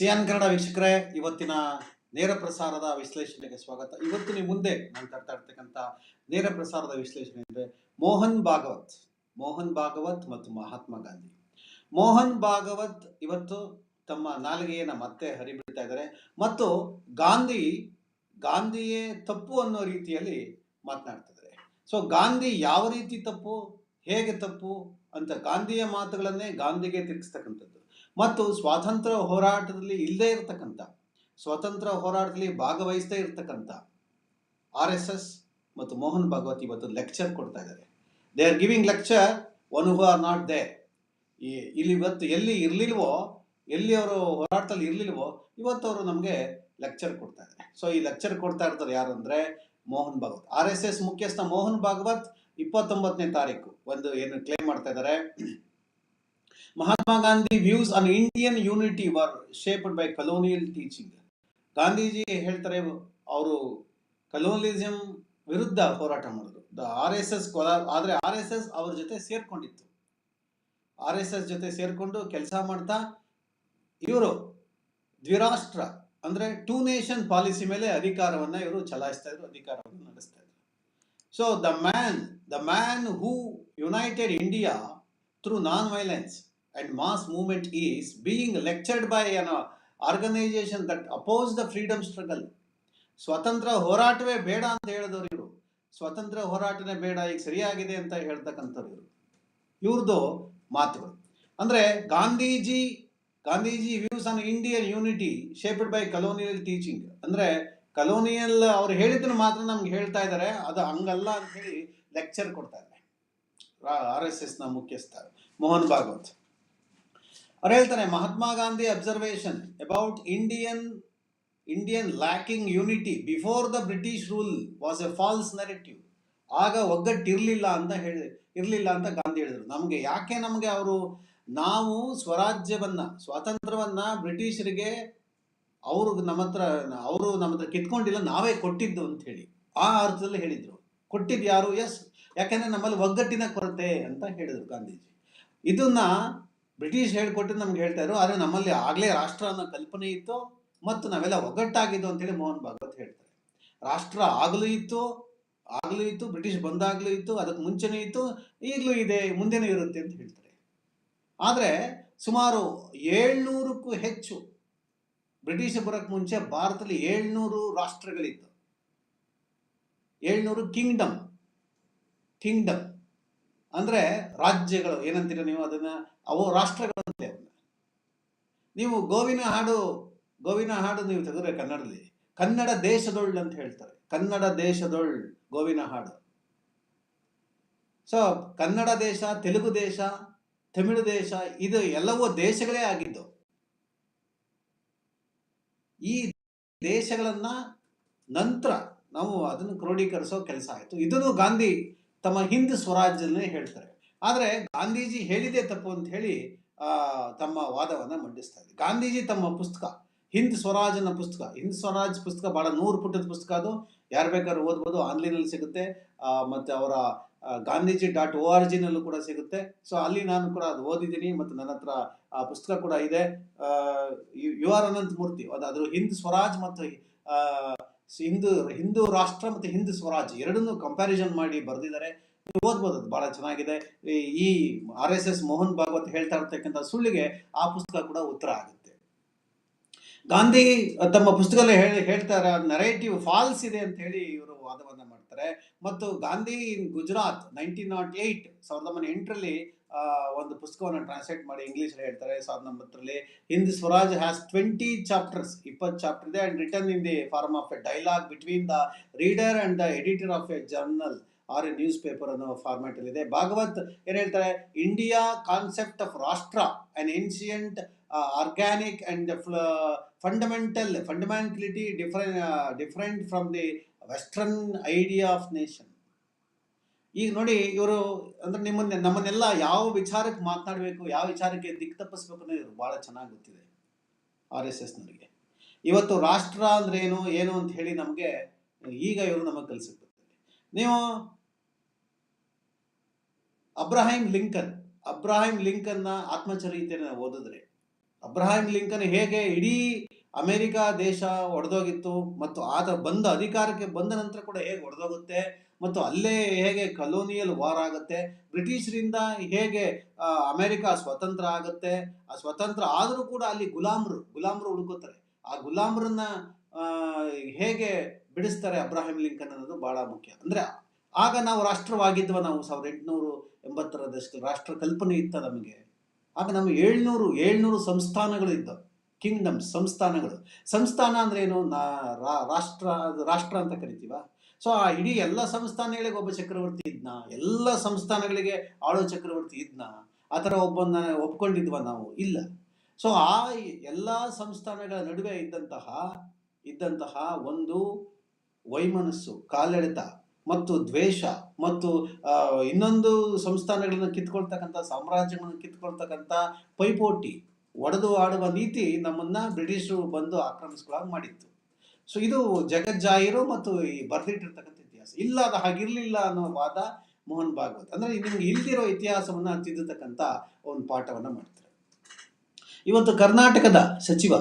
Xi'an Kannada ವೀಕ್ಷಕರೇ, ಇವತ್ತಿನ ನೇರ ಪ್ರಸಾರದ ವಿಶ್ಲೇಷಣೆಗೆ ಸ್ವಾಗತ. ಇವತ್ತು ನಿಮ್ಮ ಮುಂದೆ ನಾನು ತರ್ತಾ ಇರ್ತಕ್ಕಂಥ ನೇರ ಪ್ರಸಾರದ ವಿಶ್ಲೇಷಣೆ ಅಂದರೆ ಮೋಹನ್ ಭಾಗವತ್. ಮೋಹನ್ ಭಾಗವತ್ ಮತ್ತು ಮಹಾತ್ಮ ಗಾಂಧಿ. ಮೋಹನ್ ಭಾಗವತ್ ಇವತ್ತು ತಮ್ಮ ನಾಲಿಗೆಯನ್ನು ಮತ್ತೆ ಹರಿಬಿಡ್ತಾ ಇದ್ದಾರೆ. ಮತ್ತು ಗಾಂಧಿ, ಗಾಂಧಿಯೇ ತಪ್ಪು ಅನ್ನೋ ರೀತಿಯಲ್ಲಿ ಮಾತನಾಡ್ತಿದ್ದಾರೆ ಸೊ ಗಾಂಧಿ ಯಾವ ರೀತಿ ತಪ್ಪು, ಹೇಗೆ ತಪ್ಪು ಅಂತ ಗಾಂಧಿಯ ಮಾತುಗಳನ್ನೇ ಗಾಂಧಿಗೆ ತಿರುಗಿಸ್ತಕ್ಕಂಥದ್ದು. ಮತ್ತು ಸ್ವಾತಂತ್ರ್ಯ ಹೋರಾಟದಲ್ಲಿ ಇಲ್ಲದೆ ಇರತಕ್ಕಂಥ, ಸ್ವಾತಂತ್ರ್ಯ ಹೋರಾಟದಲ್ಲಿ ಭಾಗವಹಿಸದೇ ಇರತಕ್ಕಂಥ ಆರ್ ಎಸ್ ಎಸ್ ಮತ್ತು ಮೋಹನ್ ಭಾಗವತ್ ಇವತ್ತು ಲೆಕ್ಚರ್ ಕೊಡ್ತಾ ಇದ್ದಾರೆ. They are giving lecture one who are not they ಇಲ್ಲಿ ಇವತ್ತು ಎಲ್ಲಿ ಇರಲಿಲ್ವೋ, ಎಲ್ಲಿ ಅವರು ಹೋರಾಟದಲ್ಲಿ ಇರಲಿಲ್ವೋ, ಇವತ್ತು ಅವರು ನಮಗೆ ಲೆಕ್ಚರ್ ಕೊಡ್ತಾ ಇದ್ದಾರೆ. ಸೊ ಈ ಲೆಕ್ಚರ್ ಕೊಡ್ತಾ ಇರ್ತಾರೆ ಯಾರು ಅಂದರೆ Mohan Bhagwat. R S S ಮುಖ್ಯಸ್ಥ ಮೋಹನ್ ಭಾಗವತ್ ಇಪ್ಪತ್ತೊಂಬತ್ತನೇ ತಾರೀಕು. ಒಂದು ಏನು ಕ್ಲೇಮ್ ಮಾಡ್ತಾ ಇದ್ದಾರೆ? Mahatma Gandhi views on Indian unity were shaped by colonial teaching Gandhiji ಹೇಳ್ತಾರೆ, ಅವರು ಕಲೋನಿಯಲಿಸಂ ವಿರುದ್ಧ ಹೋರಾಟ ಮಾಡಿದ್ರು. ದ ಆರ್ ಎಸ್ ಎಸ್ ಆದರೆ ಆರ್ ಎಸ್ ಎಸ್ ಅವ್ರ ಜೊತೆ ಸೇರ್ಕೊಂಡಿತ್ತು. ಆರ್ ಎಸ್ ಎಸ್ ಜೊತೆ ಸೇರಿಕೊಂಡು ಕೆಲಸ ಮಾಡ್ತಾ ಇವರು ದ್ವಿರಾಷ್ಟ್ರ, ಅಂದರೆ ಟೂ ನೇಷನ್ ಪಾಲಿಸಿ ಮೇಲೆ ಅಧಿಕಾರವನ್ನು ಇವರು ಚಲಾಯಿಸ್ತಾ ಇದ್ರು, ಅಧಿಕಾರವನ್ನು ನಡೆಸ್ತಾ ಇದ್ರು. So the man the man who united India through non violence and mass movement is being lectured by an organization that opposed the freedom struggle ಸ್ವತಂತ್ರ ಹೋರಾಟವೇ ಬೇಡ ಅಂತ ಹೇಳಿದವರು ಇವರು ಸ್ವತಂತ್ರ ಹೋರಾಟನೇ ಬೇಡ ಈಗ ಸರಿಯಾಗಿದೆ ಅಂತ ಹೇಳ್ತಕ್ಕಂಥವ್ರು ಇವರು ಇವ್ರದ್ದು ಮಾತುಗಳು ಅಂದರೆ Gandhiji Gandhiji views on Indian unity shaped by colonial teaching ಅಂದರೆ ಕಲೋನಿಯಲ್ ಅವ್ರು ಹೇಳಿದ್ರು ಮಾತ್ರ ನಮ್ಗೆ ಹೇಳ್ತಾ ಇದ್ದಾರೆ ಅದು ಹಂಗಲ್ಲ ಅಂತ ಹೇಳಿ ಲೆಕ್ಚರ್ ಕೊಡ್ತಾ ಇದ್ದಾರೆ ಆರ್ ಎಸ್ ಎಸ್ನ ಮುಖ್ಯಸ್ಥ ಮೋಹನ್ ಭಾಗವತ್ ಅವ್ರು ಹೇಳ್ತಾರೆ, Mahatma Gandhi observation about Indian Indian lacking unity before the British rule was a false narrative ಆಗ ಒಗ್ಗಟ್ಟಿರಲಿಲ್ಲ ಅಂತ ಹೇಳಿ, ಇರಲಿಲ್ಲ ಅಂತ ಗಾಂಧಿ ಹೇಳಿದರು. ನಮಗೆ ಯಾಕೆ ನಮಗೆ ಅವರು, ನಾವು ಸ್ವರಾಜ್ಯವನ್ನ, ಸ್ವಾತಂತ್ರ್ಯವನ್ನ ಬ್ರಿಟಿಷರಿಗೆ ಅವರು ನಮ್ಮ ಹತ್ರ, ಅವರು ನಮ್ಮ ಹತ್ರ ಕಿತ್ಕೊಂಡಿಲ್ಲ, ನಾವೇ ಕೊಟ್ಟಿದ್ದು ಅಂತ ಹೇಳಿ. ಆ ಅರ್ಥದಲ್ಲಿ ಹೇಳಿದರು. ಕೊಟ್ಟಿದ್ದು ಯಾರು? ಎಸ್. ಯಾಕೆಂದರೆ ನಮ್ಮಲ್ಲಿ ಒಗ್ಗಟ್ಟಿನ ಕೊರತೆ ಅಂತ ಹೇಳಿದರು ಗಾಂಧೀಜಿ. ಇದನ್ನ ಬ್ರಿಟಿಷ್ ಹೇಳ್ಕೊಟ್ಟು ನಮ್ಗೆ ಹೇಳ್ತಾ ಇದ್ರು, ಆದರೆ ನಮ್ಮಲ್ಲಿ ಆಗಲೇ ರಾಷ್ಟ್ರ ಅನ್ನೋ ಕಲ್ಪನೆ ಇತ್ತು ಮತ್ತು ನಾವೆಲ್ಲ ಒಗ್ಗಟ್ಟಾಗಿದ್ದು ಅಂತೇಳಿ ಮೋಹನ್ ಭಾಗವತ್ ಹೇಳ್ತಾರೆ. ರಾಷ್ಟ್ರ ಆಗಲೂ ಇತ್ತು ಆಗಲೂ ಇತ್ತು, ಬ್ರಿಟಿಷ್ ಬಂದಾಗಲೂ ಇತ್ತು, ಅದಕ್ಕೆ ಮುಂಚೆನೂ ಇತ್ತು, ಈಗಲೂ ಇದೆ, ಮುಂದೆನೂ ಇರುತ್ತೆ ಅಂತ ಹೇಳ್ತಾರೆ. ಆದರೆ ಸುಮಾರು ಏಳ್ನೂರಕ್ಕೂ ಹೆಚ್ಚು ಬ್ರಿಟಿಷ್ ಬರೋಕ್ಕೆ ಮುಂಚೆ ಭಾರತದಲ್ಲಿ ಏಳ್ನೂರು ರಾಷ್ಟ್ರಗಳಿತ್ತು. ಏಳ್ನೂರು ಕಿಂಗ್ಡಮ್ ಕಿಂಗ್ಡಮ್ ಅಂದ್ರೆ ರಾಜ್ಯಗಳು ಏನಂತೀರ ನೀವು ಅದನ್ನ? ಅವು ರಾಷ್ಟ್ರಗಳು ಅಂತೆ ಅವನ್ನ ನೀವು ಗೋವಿನ ಹಾಡು ಗೋವಿನ ಹಾಡು ನೀವು ತೆಗೆದ್ರೆ ಕನ್ನಡದಲ್ಲಿ, ಕನ್ನಡ ದೇಶದೊಳ್ ಅಂತ ಹೇಳ್ತಾರೆ. ಕನ್ನಡ ದೇಶದೊಳ್ ಗೋವಿನ ಹಾಡು. ಸೊ ಕನ್ನಡ ದೇಶ, ತೆಲುಗು ದೇಶ, ತಮಿಳು ದೇಶ, ಇದು ಎಲ್ಲವೂ ದೇಶಗಳೇ ಆಗಿದ್ದು. ಈ ದೇಶಗಳನ್ನ ನಂತರ ನಾವು ಅದನ್ನು ಕ್ರೋಢೀಕರಿಸೋ ಕೆಲಸ ಆಯಿತು. ಇದನ್ನು ಗಾಂಧಿ ತಮ್ಮ ಹಿಂದ್ ಸ್ವರಾಜ್ಯದಲ್ಲೇ ಹೇಳ್ತಾರೆ. ಆದರೆ ಗಾಂಧೀಜಿ ಹೇಳಿದೆ ತಪ್ಪು ಅಂತ ಹೇಳಿ ತಮ್ಮ ವಾದವನ್ನ ಮಂಡಿಸ್ತಾ ಇದ್ದಾರೆ. ಗಾಂಧೀಜಿ ತಮ್ಮ ಪುಸ್ತಕ, ಹಿಂದ್ ಸ್ವರಾಜ್ ಅನ್ನೋ ಪುಸ್ತಕ, ಹಿಂದ್ ಸ್ವರಾಜ್ ಪುಸ್ತಕ ಬಹಳ ನೂರು ಪುಟದ ಪುಸ್ತಕ ಅದು. ಯಾರು ಬೇಕಾದ್ರೂ ಓದ್ಬೋದು, ಆನ್ಲೈನಲ್ಲಿ ಸಿಗುತ್ತೆ. ಮತ್ತು ಅವರ ಗಾಂಧೀಜಿ ಡಾಟ್ ಓ ಆರ್ ಜಿನಲ್ಲೂ ಕೂಡ ಸಿಗುತ್ತೆ. ಸೊ ಅಲ್ಲಿ ನಾನು ಕೂಡ ಅದು ಓದಿದ್ದೀನಿ ಮತ್ತು ನನ್ನ ಹತ್ರ, ಆ, ಪುಸ್ತಕ ಕೂಡ ಇದೆ. ಯು ಆರ್ ಅನಂತ ಮೂರ್ತಿ ಅದು ಅದ್ರ ಹಿಂದ್ ಸ್ವರಾಜ್ ಮತ್ತು ಹಿಂದೂ ಹಿಂದೂ ರಾಷ್ಟ್ರ ಮತ್ತು ಹಿಂದೂ ಸ್ವರಾಜ್ ಎರಡನ್ನೂ ಕಂಪ್ಯಾರಿಸನ್ ಮಾಡಿ ಬರೆದಿದ್ದಾರೆ. ನೀವು ಓದ್ಬೋದು, ಅದು ಬಹಳ ಚೆನ್ನಾಗಿದೆ. ಈ- R S S Mohan Bhagwat ಹೇಳ್ತಾ ಇರ್ತಕ್ಕಂಥ ಸುಳ್ಳಿಗೆ ಆ ಪುಸ್ತಕ ಕೂಡ ಉತ್ತರ ಆಗುತ್ತೆ. ಗಾಂಧಿ ತಮ್ಮ ಪುಸ್ತಕದಲ್ಲಿ ಹೇಳಿ ಹೇಳ್ತಾರೆ ನರೇಟಿವ್ ಫಾಲ್ಸ್ ಇದೆ ಅಂತ ಹೇಳಿ ಇವರು ವಾದವನ್ನ ಮಾಡ್ತಾರೆ. ಮತ್ತು Gandhi in Gujarat nineteen not eight ಸಾವಿರದ ಒಂಬೈನೂರ ಎಂಟರಲ್ಲಿ ಒಂದು ಪುಸ್ತಕವನ್ನು ಟ್ರಾನ್ಸ್ಲೇಟ್ ಮಾಡಿ ಇಂಗ್ಲಿಷ್ ಹೇಳ್ತಾರೆ. ಸಾವಿರದ ಒಂಬತ್ತರಲ್ಲಿ Hind Swaraj has twenty chapters ಇಪ್ಪತ್ತು ಚಾಪ್ಟರ್ ಇದೆ and written in the form of a dialogue between the reader and the editor of a journal or a newspaper paper ಅನ್ನೋ ಇದೆ. ಭಾಗವತ್ ಏನ್ ಹೇಳ್ತಾರೆ? India concept of rashtra an ancient organic and fundamental fundamentality different different from the western idea of nation ಈಗ ನೋಡಿ ಇವರು ಅಂದ್ರೆ ನಿಮ್ಮನ್ನ ನಮ್ಮನ್ನೆಲ್ಲ ಯಾವ ವಿಚಾರಕ್ಕೆ ಮಾತನಾಡಬೇಕು, ಯಾವ ವಿಚಾರಕ್ಕೆ ದಿಕ್ಕು ತಪ್ಪಿಸ್ಬೇಕು ಅನ್ನೋದು ಬಹಳ ಚೆನ್ನಾಗಿ ಗೊತ್ತಿದೆ ಆರ್ ಎಸ್ ಎಸ್ನವರಿಗೆ ಇವತ್ತು ರಾಷ್ಟ್ರ ಅಂದ್ರೆ ಏನು ಏನು ಅಂತ ಹೇಳಿ ನಮಗೆ ಈಗ ಇವರು ನಮಗೆ ಕಲಿಸುತ್ತೆ ನೀವು ಅಬ್ರಾಹಿಂ ಲಿಂಕನ್, ಅಬ್ರಾಹಿಂ ಲಿಂಕನ್ನ ಆತ್ಮಚರಿತೆಯನ್ನು ಓದಿದ್ರೆ, ಅಬ್ರಾಹಿಂ ಲಿಂಕನ್ ಹೇಗೆ ಇಡೀ ಅಮೆರಿಕ ದೇಶ ಒಡೆದೋಗಿತ್ತು ಮತ್ತು ಆತ ಬಂದ ಅಧಿಕಾರಕ್ಕೆ ಬಂದ ನಂತರ ಕೂಡ ಹೇಗೆ ಒಡೆದೋಗುತ್ತೆ ಮತ್ತು ಅಲ್ಲೇ ಹೇಗೆ ಕಲೋನಿಯಲ್ ವಾರ್ ಆಗುತ್ತೆ, ಬ್ರಿಟಿಷರಿಂದ ಹೇಗೆ ಅಮೆರಿಕ ಸ್ವತಂತ್ರ ಆಗುತ್ತೆ, ಆ ಸ್ವತಂತ್ರ ಆದರೂ ಕೂಡ ಅಲ್ಲಿ ಗುಲಾಮರು ಗುಲಾಮರು ಉಳ್ಕೋತಾರೆ ಆ ಗುಲಾಮರನ್ನ ಹೇಗೆ ಬಿಡಿಸ್ತಾರೆ ಅಬ್ರಾಹಿಂ ಲಿಂಕನ್ ಅನ್ನೋದು ಬಹಳ ಮುಖ್ಯ. ಅಂದ್ರೆ ಆಗ ನಾವು ರಾಷ್ಟ್ರವಾಗಿದ್ವ, ನಾವು ಸಾವಿರದ ಎಂಟುನೂರು ಎಂಬತ್ತರ ದಶಕ ರಾಷ್ಟ್ರ ಕಲ್ಪನೆ ಇತ್ತ ನಮಗೆ. ಆಗ ನಮಗೆ ಏಳ್ನೂರು ಏಳ್ನೂರು ಸಂಸ್ಥಾನಗಳು ಇದ್ದವು. ಕಿಂಗ್ಡಮ್ಸ್, ಸಂಸ್ಥಾನಗಳು. ಸಂಸ್ಥಾನ ಅಂದ್ರೆ ಏನು? ರಾಷ್ಟ್ರ ರಾಷ್ಟ್ರ ಅಂತ ಕರಿತೀವ? ಸೊ ಆ ಇಡೀ ಎಲ್ಲ ಸಂಸ್ಥಾನಗಳಿಗೆ ಒಬ್ಬ ಚಕ್ರವರ್ತಿ ಇದ್ನ, ಎಲ್ಲ ಸಂಸ್ಥಾನಗಳಿಗೆ ಆಳೋ ಚಕ್ರವರ್ತಿ ಇದ್ನ, ಆ ಥರ ಒಬ್ಬನ ಒಪ್ಕೊಂಡಿದ್ವ ನಾವು? ಇಲ್ಲ. ಸೊ ಆ ಎಲ್ಲ ಸಂಸ್ಥಾನಗಳ ನಡುವೆ ಇದ್ದಂತಹ ಇದ್ದಂತಹ ಒಂದು ವೈಮನಸ್ಸು, ಕಾಲೆಳೆತ ಮತ್ತು ದ್ವೇಷ ಮತ್ತು ಇನ್ನೊಂದು ಸಂಸ್ಥಾನಗಳನ್ನು ಕಿತ್ಕೊಳ್ತಕ್ಕಂಥ, ಸಾಮ್ರಾಜ್ಯಗಳನ್ನು ಕಿತ್ಕೊಳ್ತಕ್ಕಂಥ ಪೈಪೋಟಿ ಒಡೆದು ಆಡುವ ನೀತಿ ನಮ್ಮನ್ನ ಬ್ರಿಟಿಷರು ಬಂದು ಆಕ್ರಮಿಸ್ಕೊಳ್ಳಾಗ ಮಾಡಿತ್ತು. ಸೊ ಇದು ಜಗಜ್ಜಾಹಿರು ಮತ್ತು ಈ ಬರೆದಿಟ್ಟಿರ್ತಕ್ಕಂಥ ಇತಿಹಾಸ. ಇಲ್ಲ ಅದು ಹಾಗಿರ್ಲಿಲ್ಲ ಅನ್ನೋ ವಾದ ಮೋಹನ್ ಭಾಗವತ್. ಅಂದ್ರೆ ನಿಮ್ಗೆ ಇಲ್ದಿರೋ ಇತಿಹಾಸವನ್ನ ತಿದ್ದತಕ್ಕಂಥ ಒಂದು ಪಾಠವನ್ನ ಮಾಡ್ತಾರೆ. ಇವತ್ತು ಕರ್ನಾಟಕದ ಸಚಿವ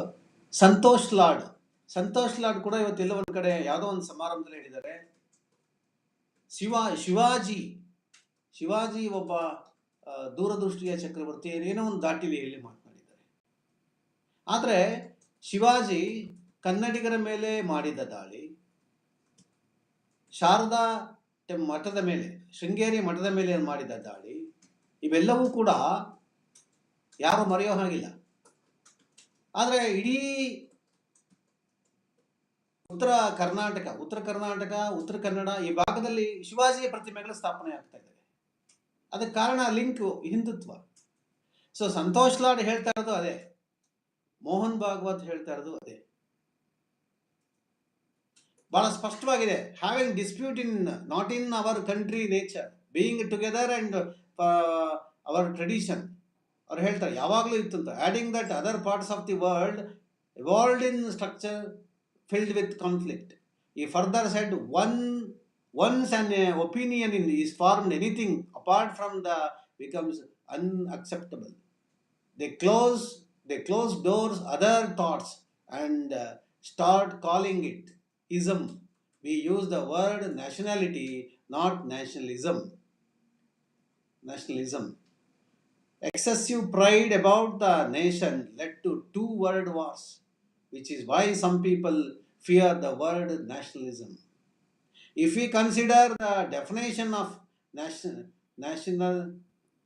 ಸಂತೋಷ್ ಲಾಡ್. ಸಂತೋಷ್ ಲಾಡ್ ಕೂಡ ಇವತ್ತು ಎಲ್ಲ ಒಂದ್ ಕಡೆ ಯಾವುದೋ ಒಂದು ಸಮಾರಂಭದಲ್ಲಿ ಹೇಳಿದ್ದಾರೆ. ಶಿವ, ಶಿವಾಜಿ ಶಿವಾಜಿ ಒಬ್ಬ ದೂರದೃಷ್ಟಿಯ ಚಕ್ರವರ್ತಿ ಏನೋ ಒಂದು ದಾಟಿಲಿ ಹೇಳಿ ಮಾತನಾಡಿದ್ದಾರೆ. ಆದ್ರೆ ಶಿವಾಜಿ ಕನ್ನಡಿಗರ ಮೇಲೆ ಮಾಡಿದ ದಾಳಿ, ಶಾರದಾ ಮಠದ ಮೇಲೆ, ಶೃಂಗೇರಿ ಮಠದ ಮೇಲೆ ಮಾಡಿದ ದಾಳಿ, ಇವೆಲ್ಲವೂ ಕೂಡ ಯಾರು ಮರೆಯೋ ಹಾಗಿಲ್ಲ. ಆದರೆ ಇಡೀ ಉತ್ತರ ಕರ್ನಾಟಕ ಉತ್ತರ ಕರ್ನಾಟಕ, ಉತ್ತರ ಕನ್ನಡ ಈ ಭಾಗದಲ್ಲಿ ಶಿವಾಜಿಯ ಪ್ರತಿಮೆಗಳು ಸ್ಥಾಪನೆ ಆಗ್ತಾ ಇದ್ದಾವೆ. ಅದಕ್ಕೆ ಕಾರಣ ಲಿಂಕ್ ಹಿಂದುತ್ವ. ಸೊ ಸಂತೋಷ್ ಲಾಡ್ ಹೇಳ್ತಾ ಇರೋದು ಅದೇ. ಮೋಹನ್ ಭಾಗವತ್ ಹೇಳ್ತಾ ಇರೋದು ಅದೇ. ಬಹಳ ಸ್ಪಷ್ಟವಾಗಿದೆ. Having dispute in not in our country nature being together and our tradition ಅವ್ರು ಹೇಳ್ತಾರೆ ಯಾವಾಗಲೂ ಇತ್ತು ಅಂತ adding that other parts of the world evolved in structure filled with conflict ಈ further said, one ones an a opinion in is formed, anything apart from the becomes. They close close doors doors, other thoughts, and uh, start calling it. Ism. We use the word nationality, not nationalism. Nationalism. Excessive pride about the nation led to two world wars, which is why some people fear the word nationalism. If we consider the definition of nation, national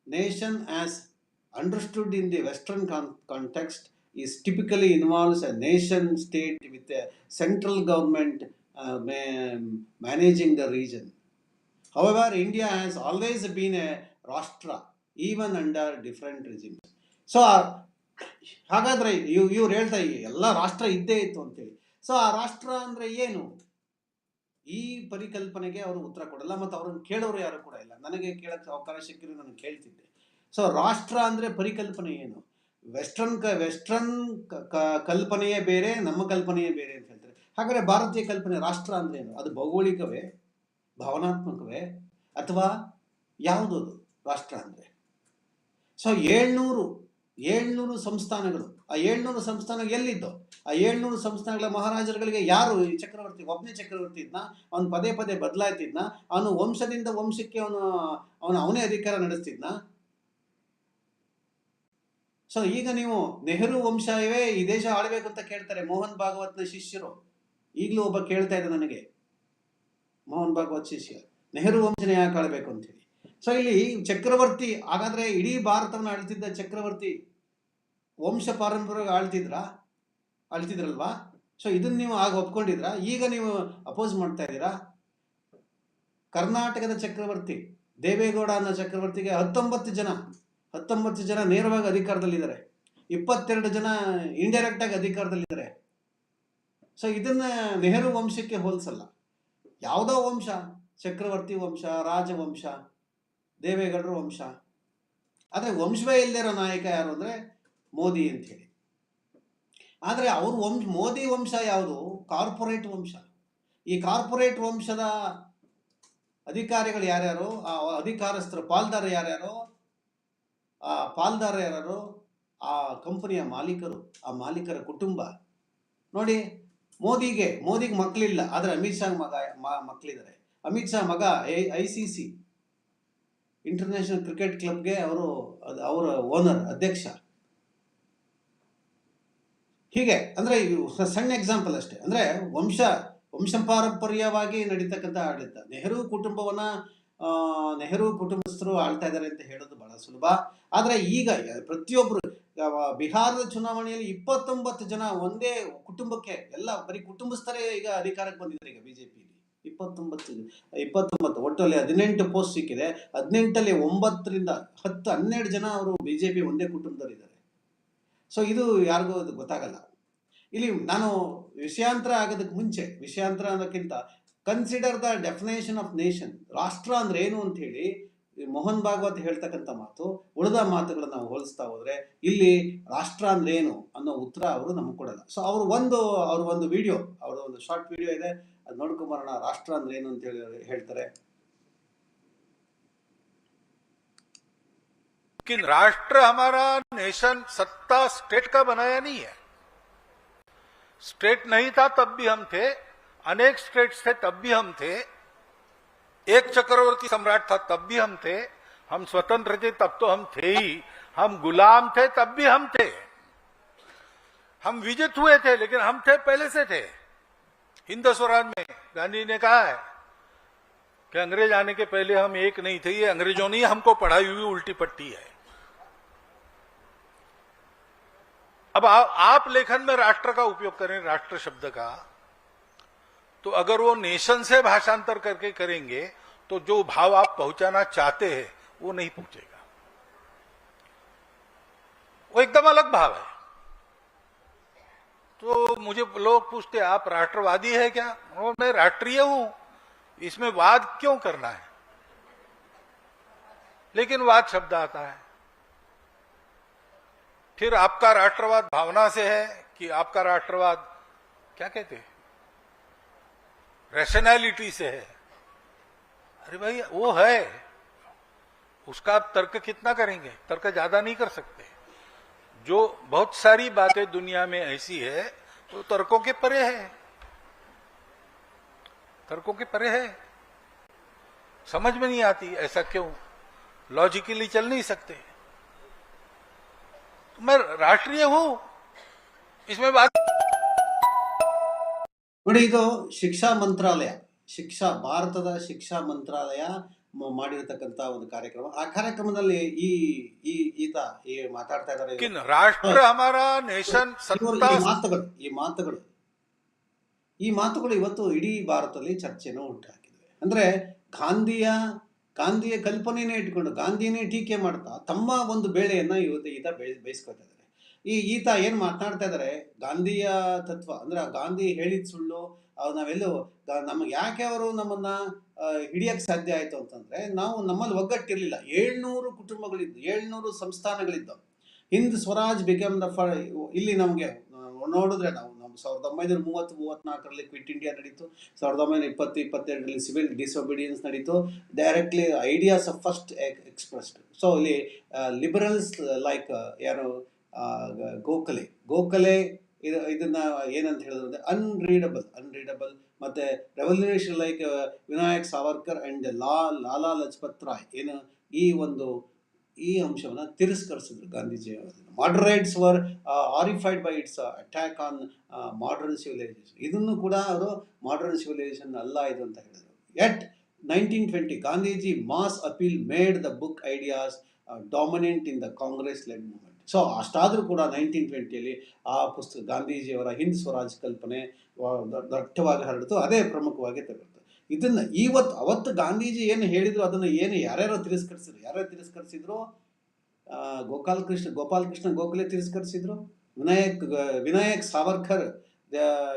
nation as understood in the Western con- context, is typically involves a nation state with a central government uh, ma- managing the region. However, India has always been a Rashtra, even under different regimes. So ಹಾಗಾದ್ರೆ ಇವ್ ಇವ್ರು ಹೇಳ್ತಾ ಎಲ್ಲ ರಾಷ್ಟ್ರ ಇದ್ದೇ ಇತ್ತು ಅಂತೇಳಿ so ಆ ರಾಷ್ಟ್ರ ಅಂದ್ರೆ ಏನು ಈ ಪರಿಕಲ್ಪನೆಗೆ ಅವರು ಉತ್ತರ ಕೊಡಲ್ಲ ಮತ್ತು ಅವ್ರನ್ನ ಕೇಳೋರು ಯಾರು ಕೂಡ ಇಲ್ಲ ನನಗೆ ಕೇಳಕ್ಕೆ ಅವಕಾಶ ಸಿಕ್ಕಿದ್ರೆ ನಾನು ಕೇಳ್ತಿದ್ದೆ ಸೊ ರಾಷ್ಟ್ರ ಅಂದ್ರೆ ಪರಿಕಲ್ಪನೆ ಏನು ವೆಸ್ಟರ್ನ್ ಕ ವೆಸ್ಟರ್ನ್ ಕಲ್ಪನೆಯೇ ಬೇರೆ, ನಮ್ಮ ಕಲ್ಪನೆಯೇ ಬೇರೆ ಅಂತ ಹೇಳ್ತಾರೆ. ಹಾಗಾದ್ರೆ ಭಾರತೀಯ ಕಲ್ಪನೆ ರಾಷ್ಟ್ರ ಅಂದ್ರೆ ಏನು? ಅದು ಭೌಗೋಳಿಕವೇ, ಭಾವನಾತ್ಮಕವೇ, ಅಥವಾ ಯಾವುದು ಅದು ರಾಷ್ಟ್ರ ಅಂದ್ರೆ? ಸೊ ಏಳ್ನೂರು ಏಳ್ನೂರು ಸಂಸ್ಥಾನಗಳು, ಆ ಏಳ್ನೂರು ಸಂಸ್ಥಾನ ಎಲ್ಲಿದ್ದು, ಆ ಏಳ್ನೂರು ಸಂಸ್ಥಾನಗಳ ಮಹಾರಾಜರುಗಳಿಗೆ ಯಾರು ಈ ಚಕ್ರವರ್ತಿ ಒಬ್ಬನೇ ಚಕ್ರವರ್ತಿ ಇದ್ನ, ಅವನು ಪದೇ ಪದೇ ಬದಲಾಯ್ತಿದ್ನ, ಅವನು ವಂಶದಿಂದ ವಂಶಕ್ಕೆ ಅವನು ಅವನು, ಅವನೇ ಅಧಿಕಾರ ನಡೆಸ್ತಿದ್ನ ಸೊ ಈಗ ನೀವು ನೆಹರು ವಂಶವೇ ಈ ದೇಶ ಆಳ್ಬೇಕು ಅಂತ ಕೇಳ್ತಾರೆ ಮೋಹನ್ ಭಾಗವತ್ನ ಶಿಷ್ಯರು. ಈಗಲೂ ಒಬ್ಬ ಕೇಳ್ತಾ ಇದ್ದ ನನಗೆ. ಮೋಹನ್ ಭಾಗವತ್ ಶಿಷ್ಯ. ನೆಹರು ವಂಶನೇ ಯಾಕೆ ಆಳ್ಬೇಕು ಅಂತ ಹೇಳಿ ಸೊ ಇಲ್ಲಿ ಚಕ್ರವರ್ತಿ, ಹಾಗಾದ್ರೆ ಇಡೀ ಭಾರತವನ್ನು ಆಳ್ತಿದ್ದ ಚಕ್ರವರ್ತಿ ವಂಶ ಪಾರಂಪರ್ಯ ಆಳ್ತಿದ್ರ? ಆಳ್ತಿದ್ರಲ್ವಾ? ಸೊ ಇದನ್ನ ನೀವು ಆಗ ಒಪ್ಕೊಂಡಿದ್ರ? ಈಗ ನೀವು ಅಪೋಸ್ ಮಾಡ್ತಾ ಇದ್ದೀರಾ? ಕರ್ನಾಟಕದ ಚಕ್ರವರ್ತಿ, ದೇವೇಗೌಡ ಅನ್ನೋ ಚಕ್ರವರ್ತಿಗೆ ಹತ್ತೊಂಬತ್ತು ಜನ ಹತ್ತೊಂಬತ್ತು ಜನ ನೇರವಾಗಿ ಅಧಿಕಾರದಲ್ಲಿದ್ದಾರೆ. ಇಪ್ಪತ್ತೆರಡು ಜನ ಇಂಡೈರೆಕ್ಟ್ ಆಗಿ ಅಧಿಕಾರದಲ್ಲಿದ್ದಾರೆ. ಸೊ ಇದನ್ನ ನೆಹರು ವಂಶಕ್ಕೆ ಹೋಲಿಸಲ್ಲ. ಯಾವುದೋ ವಂಶ? ಚಕ್ರವರ್ತಿ ವಂಶ, ರಾಜವಂಶ, ದೇವೇಗೌಡರ ವಂಶ. ಆದರೆ ವಂಶವೇ ಇಲ್ಲದಿರೋ ನಾಯಕ ಯಾರು ಅಂದರೆ ಮೋದಿ ಅಂತ ಹೇಳಿ. ಆದರೆ ಅವ್ರ ವಂಶ, ಮೋದಿ ವಂಶ ಯಾವುದು? ಕಾರ್ಪೊರೇಟ್ ವಂಶ. ಈ ಕಾರ್ಪೊರೇಟ್ ವಂಶದ ಅಧಿಕಾರಿಗಳು ಯಾರ್ಯಾರು? ಆ ಅಧಿಕಾರಸ್ಥರು ಪಾಲ್ದಾರ ಯಾರ್ಯಾರು? ಆ ಪಾಲ್ದಾರ ಯಾರು ಆ ಕಂಪನಿಯ ಮಾಲೀಕರು, ಆ ಮಾಲೀಕರ ಕುಟುಂಬ. ನೋಡಿ, ಮೋದಿಗೆ ಮೋದಿಗೆ ಮಕ್ಕಳಿಲ್ಲ ಆದರೆ ಅಮಿತ್ ಶಾ ಮಗ ಮಕ್ಕಳಿದ್ದಾರೆ ಅಮಿತ್ ಶಾ ಮಗ I C C international cricket ಕ್ಲಬ್ಗೆ ಅವರು ಅವರ ಓನರ್ ಅಧ್ಯಕ್ಷ. ಹೀಗೆ, ಅಂದರೆ ಸಣ್ಣ ಎಕ್ಸಾಂಪಲ್ ಅಷ್ಟೇ. ಅಂದರೆ ವಂಶ, ವಂಶಪಾರಂಪರ್ಯವಾಗಿ ನಡೀತಕ್ಕಂಥ ಆಡಳಿತ. ನೆಹರು ಕುಟುಂಬವನ್ನು ನೆಹರು ಕುಟುಂಬಸ್ಥರು ಆಳ್ತಾ ಇದ್ದಾರೆ ಅಂತ ಹೇಳೋದು ಬಹಳ ಸುಲಭ. ಆದರೆ ಈಗ ಪ್ರತಿಯೊಬ್ಬರು ಬಿಹಾರದ ಚುನಾವಣೆಯಲ್ಲಿ ಇಪ್ಪತ್ತೊಂಬತ್ತು ಜನ ಒಂದೇ ಕುಟುಂಬಕ್ಕೆ, ಎಲ್ಲ ಬರೀ ಕುಟುಂಬಸ್ಥರೇ ಈಗ ಅಧಿಕಾರಕ್ಕೆ ಬಂದಿದ್ದಾರೆ ಈಗ ಬಿಜೆಪಿ ಇಪ್ಪತ್ತೊಂಬತ್ತು ಇಪ್ಪತ್ತೊಂಬತ್ತು, ಒಟ್ಟಲ್ಲಿ ಹದಿನೆಂಟು ಪೋಸ್ಟ್ ಸಿಕ್ಕಿದೆ. ಹದಿನೆಂಟಲ್ಲಿ ಒಂಬತ್ತರಿಂದ ಹತ್ತು, ಹನ್ನೆರಡು ಜನ ಅವರು ಬಿಜೆಪಿ ಒಂದೇ ಕುಟುಂಬದಲ್ಲಿದ್ದಾರೆ. ಸೊ ಇದು ಯಾರಿಗೂ ಅದು ಗೊತ್ತಾಗಲ್ಲ. ಇಲ್ಲಿ ನಾನು ವಿಷಯಾಂತರ ಆಗೋದಕ್ಕೆ ಮುಂಚೆ, ವಿಷಯಾಂತರ ಅನ್ನೋಕ್ಕಿಂತ consider the definition of nation ರಾಷ್ಟ್ರ ಅಂದ್ರೆ ಏನು ಅಂತ ಹೇಳಿ ಈ ಮೋಹನ್ ಭಾಗವತ್ ಹೇಳ್ತಕ್ಕಂಥ ಮಾತು ಉಳಿದ ಮಾತುಗಳನ್ನ ನಾವು ಹೋಲಿಸ್ತಾ ಹೋದ್ರೆ ಇಲ್ಲಿ ರಾಷ್ಟ್ರ ಅಂದ್ರೆ ಏನು ಅನ್ನೋ ಉತ್ತರ ಅವರು ನಮಗೆ ಕೊಡಲ್ಲ ಸೊ ಅವರು ಒಂದು ಅವ್ರ ಒಂದು ವಿಡಿಯೋ ಅವರ ಒಂದು ಶಾರ್ಟ್ ವಿಡಿಯೋ ಇದೆ ಅದು ನೋಡ್ಕೊಂಬರೋಣ ರಾಷ್ಟ್ರ ಅಂದ್ರೆ ಏನು ಅಂತ ಹೇಳಿ ಹೇಳ್ತಾರೆ कि राष्ट्र हमारा नेशन सत्ता स्टेट का बनाया नहीं है स्टेट नहीं था तब भी हम थे अनेक स्टेट्स थे तब भी हम थे। एक चक्रवर्ती सम्राट था तब भी हम थे। हम स्वतंत्र थे तब तो हम थे ही। हम गुलाम थे तब भी हम थे। हम विजित हुए थे लेकिन हम थे पहले से थे। हिंद स्वराज में गांधी ने कहा है कि अंग्रेज़ आने के पहले हम एक नहीं थे ये अंग्रेज़ों ने हमको पढ़ाई हुई उल्टी पट्टी है। अब आ, आप लेखन में राष्ट्र का उपयोग करें राष्ट्र शब्द का। तो अगर वो नेशन से भाषांतर करके करेंगे तो जो भाव आप पहुंचाना चाहते हैं, वो नहीं पहुंचेगा। वो एकदम अलग भाव है। तो मुझे लोग पूछते आप राष्ट्रवादी है क्या? और मैं राष्ट्रीय हूँ। इसमें वाद क्यों करना है? लेकिन वाद शब्द आता है। फिर आपका राष्ट्रवाद भावना से है कि आपका राष्ट्रवाद, क्या कहते हैं? रैशनैलिटी से है। अरे भाई, वो है। उसका आप तर्क कितना करेंगे? तर्क ज़्यादा नहीं कर सकते। जो बहुत सारी बातें दुनिया में ऐसी है तो तर्कों के परे है। तर्कों के परे है। समझ में नहीं आती, ऐसा क्यों? लॉजिकली चल नहीं सकते। तो मैं राष्ट्रीय हूँ। इसमें बात ನೋಡಿ ಇದು ಶಿಕ್ಷಾ ಮಂತ್ರಾಲಯ. ಶಿಕ್ಷಾ ಭಾರತದ ಶಿಕ್ಷಾ ಮಂತ್ರಾಲಯ ಮಾಡಿರತಕ್ಕಂತ ಒಂದು ಕಾರ್ಯಕ್ರಮ. ಆ ಕಾರ್ಯಕ್ರಮದಲ್ಲಿ ಈ ಈ ಈತ ಈ ಮಾತಾಡ್ತಾ ಇದ್ದಾರೆ. ರಾಷ್ಟ್ರ ನೇಷನ್ ಮಾತುಗಳು ಈ ಮಾತುಗಳು. ಈ ಮಾತುಗಳು ಇವತ್ತು ಇಡೀ ಭಾರತದಲ್ಲಿ ಚರ್ಚೆನ ಉಂಟಾಗಿದೆ ಅಂದ್ರೆ ಗಾಂಧಿಯ ಗಾಂಧಿಯ ಕಲ್ಪನೆಯೇ ಇಟ್ಕೊಂಡು ಗಾಂಧಿನೇ ಟೀಕೆ ಮಾಡ್ತಾ ತಮ್ಮ ಒಂದು ಬೇಳೆಯನ್ನ ಇವತ್ತು ಈತ ಬೆಳೆ ಬೇಯಿಸ್ಕೊತಾರೆ ಈ ಈತ ಏನು ಮಾತನಾಡ್ತಾ ಇದ್ದಾರೆ ಗಾಂಧಿಯ ತತ್ವ, ಅಂದ್ರೆ ಗಾಂಧಿ ಹೇಳಿದ ಸುಳ್ಳು ನಾವೆಲ್ಲೂ ನಮಗೆ ಯಾಕೆ ಅವರು ನಮ್ಮನ್ನ ಹಿಡಿಯಕ್ಕೆ ಹಿಡಿಯಕ್ ಸಾಧ್ಯ ಆಯ್ತು ಅಂತಂದ್ರೆ, ನಾವು ನಮ್ಮಲ್ಲಿ ಒಗ್ಗಟ್ಟಿರ್ಲಿಲ್ಲ. ಏಳ್ನೂರು ಕುಟುಂಬಗಳಿದ್ದು, ಏಳ್ನೂರು ಸಂಸ್ಥಾನಗಳಿದ್ದವು. ಹಿಂದ್ ಸ್ವರಾಜ್ ಬಿಕಮ್ ದ ಫ ಇಲ್ಲಿ ನಮಗೆ ನೋಡಿದ್ರೆ ನಾವು ನಮ್ಮ ಸಾವಿರದ ಒಂಬೈನೂರ ಮೂವತ್ತು, ಮೂವತ್ನಾಲ್ಕರಲ್ಲಿ ಕ್ವಿಟ್ ಇಂಡಿಯಾ ನಡೀತು, ಸಾವಿರದ ಒಂಬೈನೂರ ಇಪ್ಪತ್ತು, ಇಪ್ಪತ್ತೆರಡರಲ್ಲಿ ಸಿವಿಲ್ ಡಿಸೊಬಿಡಿಯನ್ಸ್ ನಡೀತು directly ideas of first expressed so ಇಲ್ಲಿ ಲಿಬರಲ್ಸ್ ಲೈಕ್ ಯಾರು ಗೋಖಲೆ. ಗೋಖಲೆ ಇದು, ಇದನ್ನ ಏನಂತ ಹೇಳಿದ್ರು ಅಂದರೆ ಅನ್ರೀಡಬಲ್ ಅನ್ರೀಡಬಲ್ ಮತ್ತೆ revolution like Vinayak Savarkar and ಲಾ, ಲಾಲಾ ಲಜಪತ್ ರಾಯ್ ಏನು ಈ ಒಂದು, ಈ ಅಂಶವನ್ನ ತಿರಸ್ಕರಿಸಿದ್ರು Gandhiji moderates were horrified by its attack on modern civilization ಇದನ್ನು ಕೂಡ ಅವರು ಮಾಡರ್ನ್ ಸಿವಿಲೈಸೇಷನ್ ಅಲ್ಲ ಇದು ಅಂತ ಹೇಳಿದ್ರು. At nineteen twenty Gandhiji mass appeal made the book ideas dominant in the Congress led so ಅಷ್ಟಾದರೂ ಕೂಡ ನೈನ್ಟೀನ್ ಟ್ವೆಂಟಿಯಲ್ಲಿ ಆ ಪುಸ್ತಕ ಗಾಂಧೀಜಿಯವರ ಹಿಂದ್ ಸ್ವರಾಜ್ ಕಲ್ಪನೆ ದಟ್ಟವಾಗಿ ಹರಡಿತು. ಅದೇ ಪ್ರಮುಖವಾಗಿ ತಗೊಳ್ತು ಇದನ್ನು ಇವತ್ತು ಅವತ್ತು ಗಾಂಧೀಜಿ ಏನು ಹೇಳಿದ್ರು, ಅದನ್ನು ಏನು ಯಾರ್ಯಾರು ತಿರಸ್ಕರಿಸಿದ್ರು? ಯಾರ್ಯಾರು ತಿರಸ್ಕರಿಸಿದ್ರು? ಗೋಪಾಲ ಕೃಷ್ಣ ಗೋಪಾಲ್ ಕೃಷ್ಣ ಗೋಖಲೆ ತಿರಸ್ಕರಿಸಿದ್ರು? ವಿನಾಯಕ್ ವಿನಾಯಕ್ ಸಾವರ್ಕರ್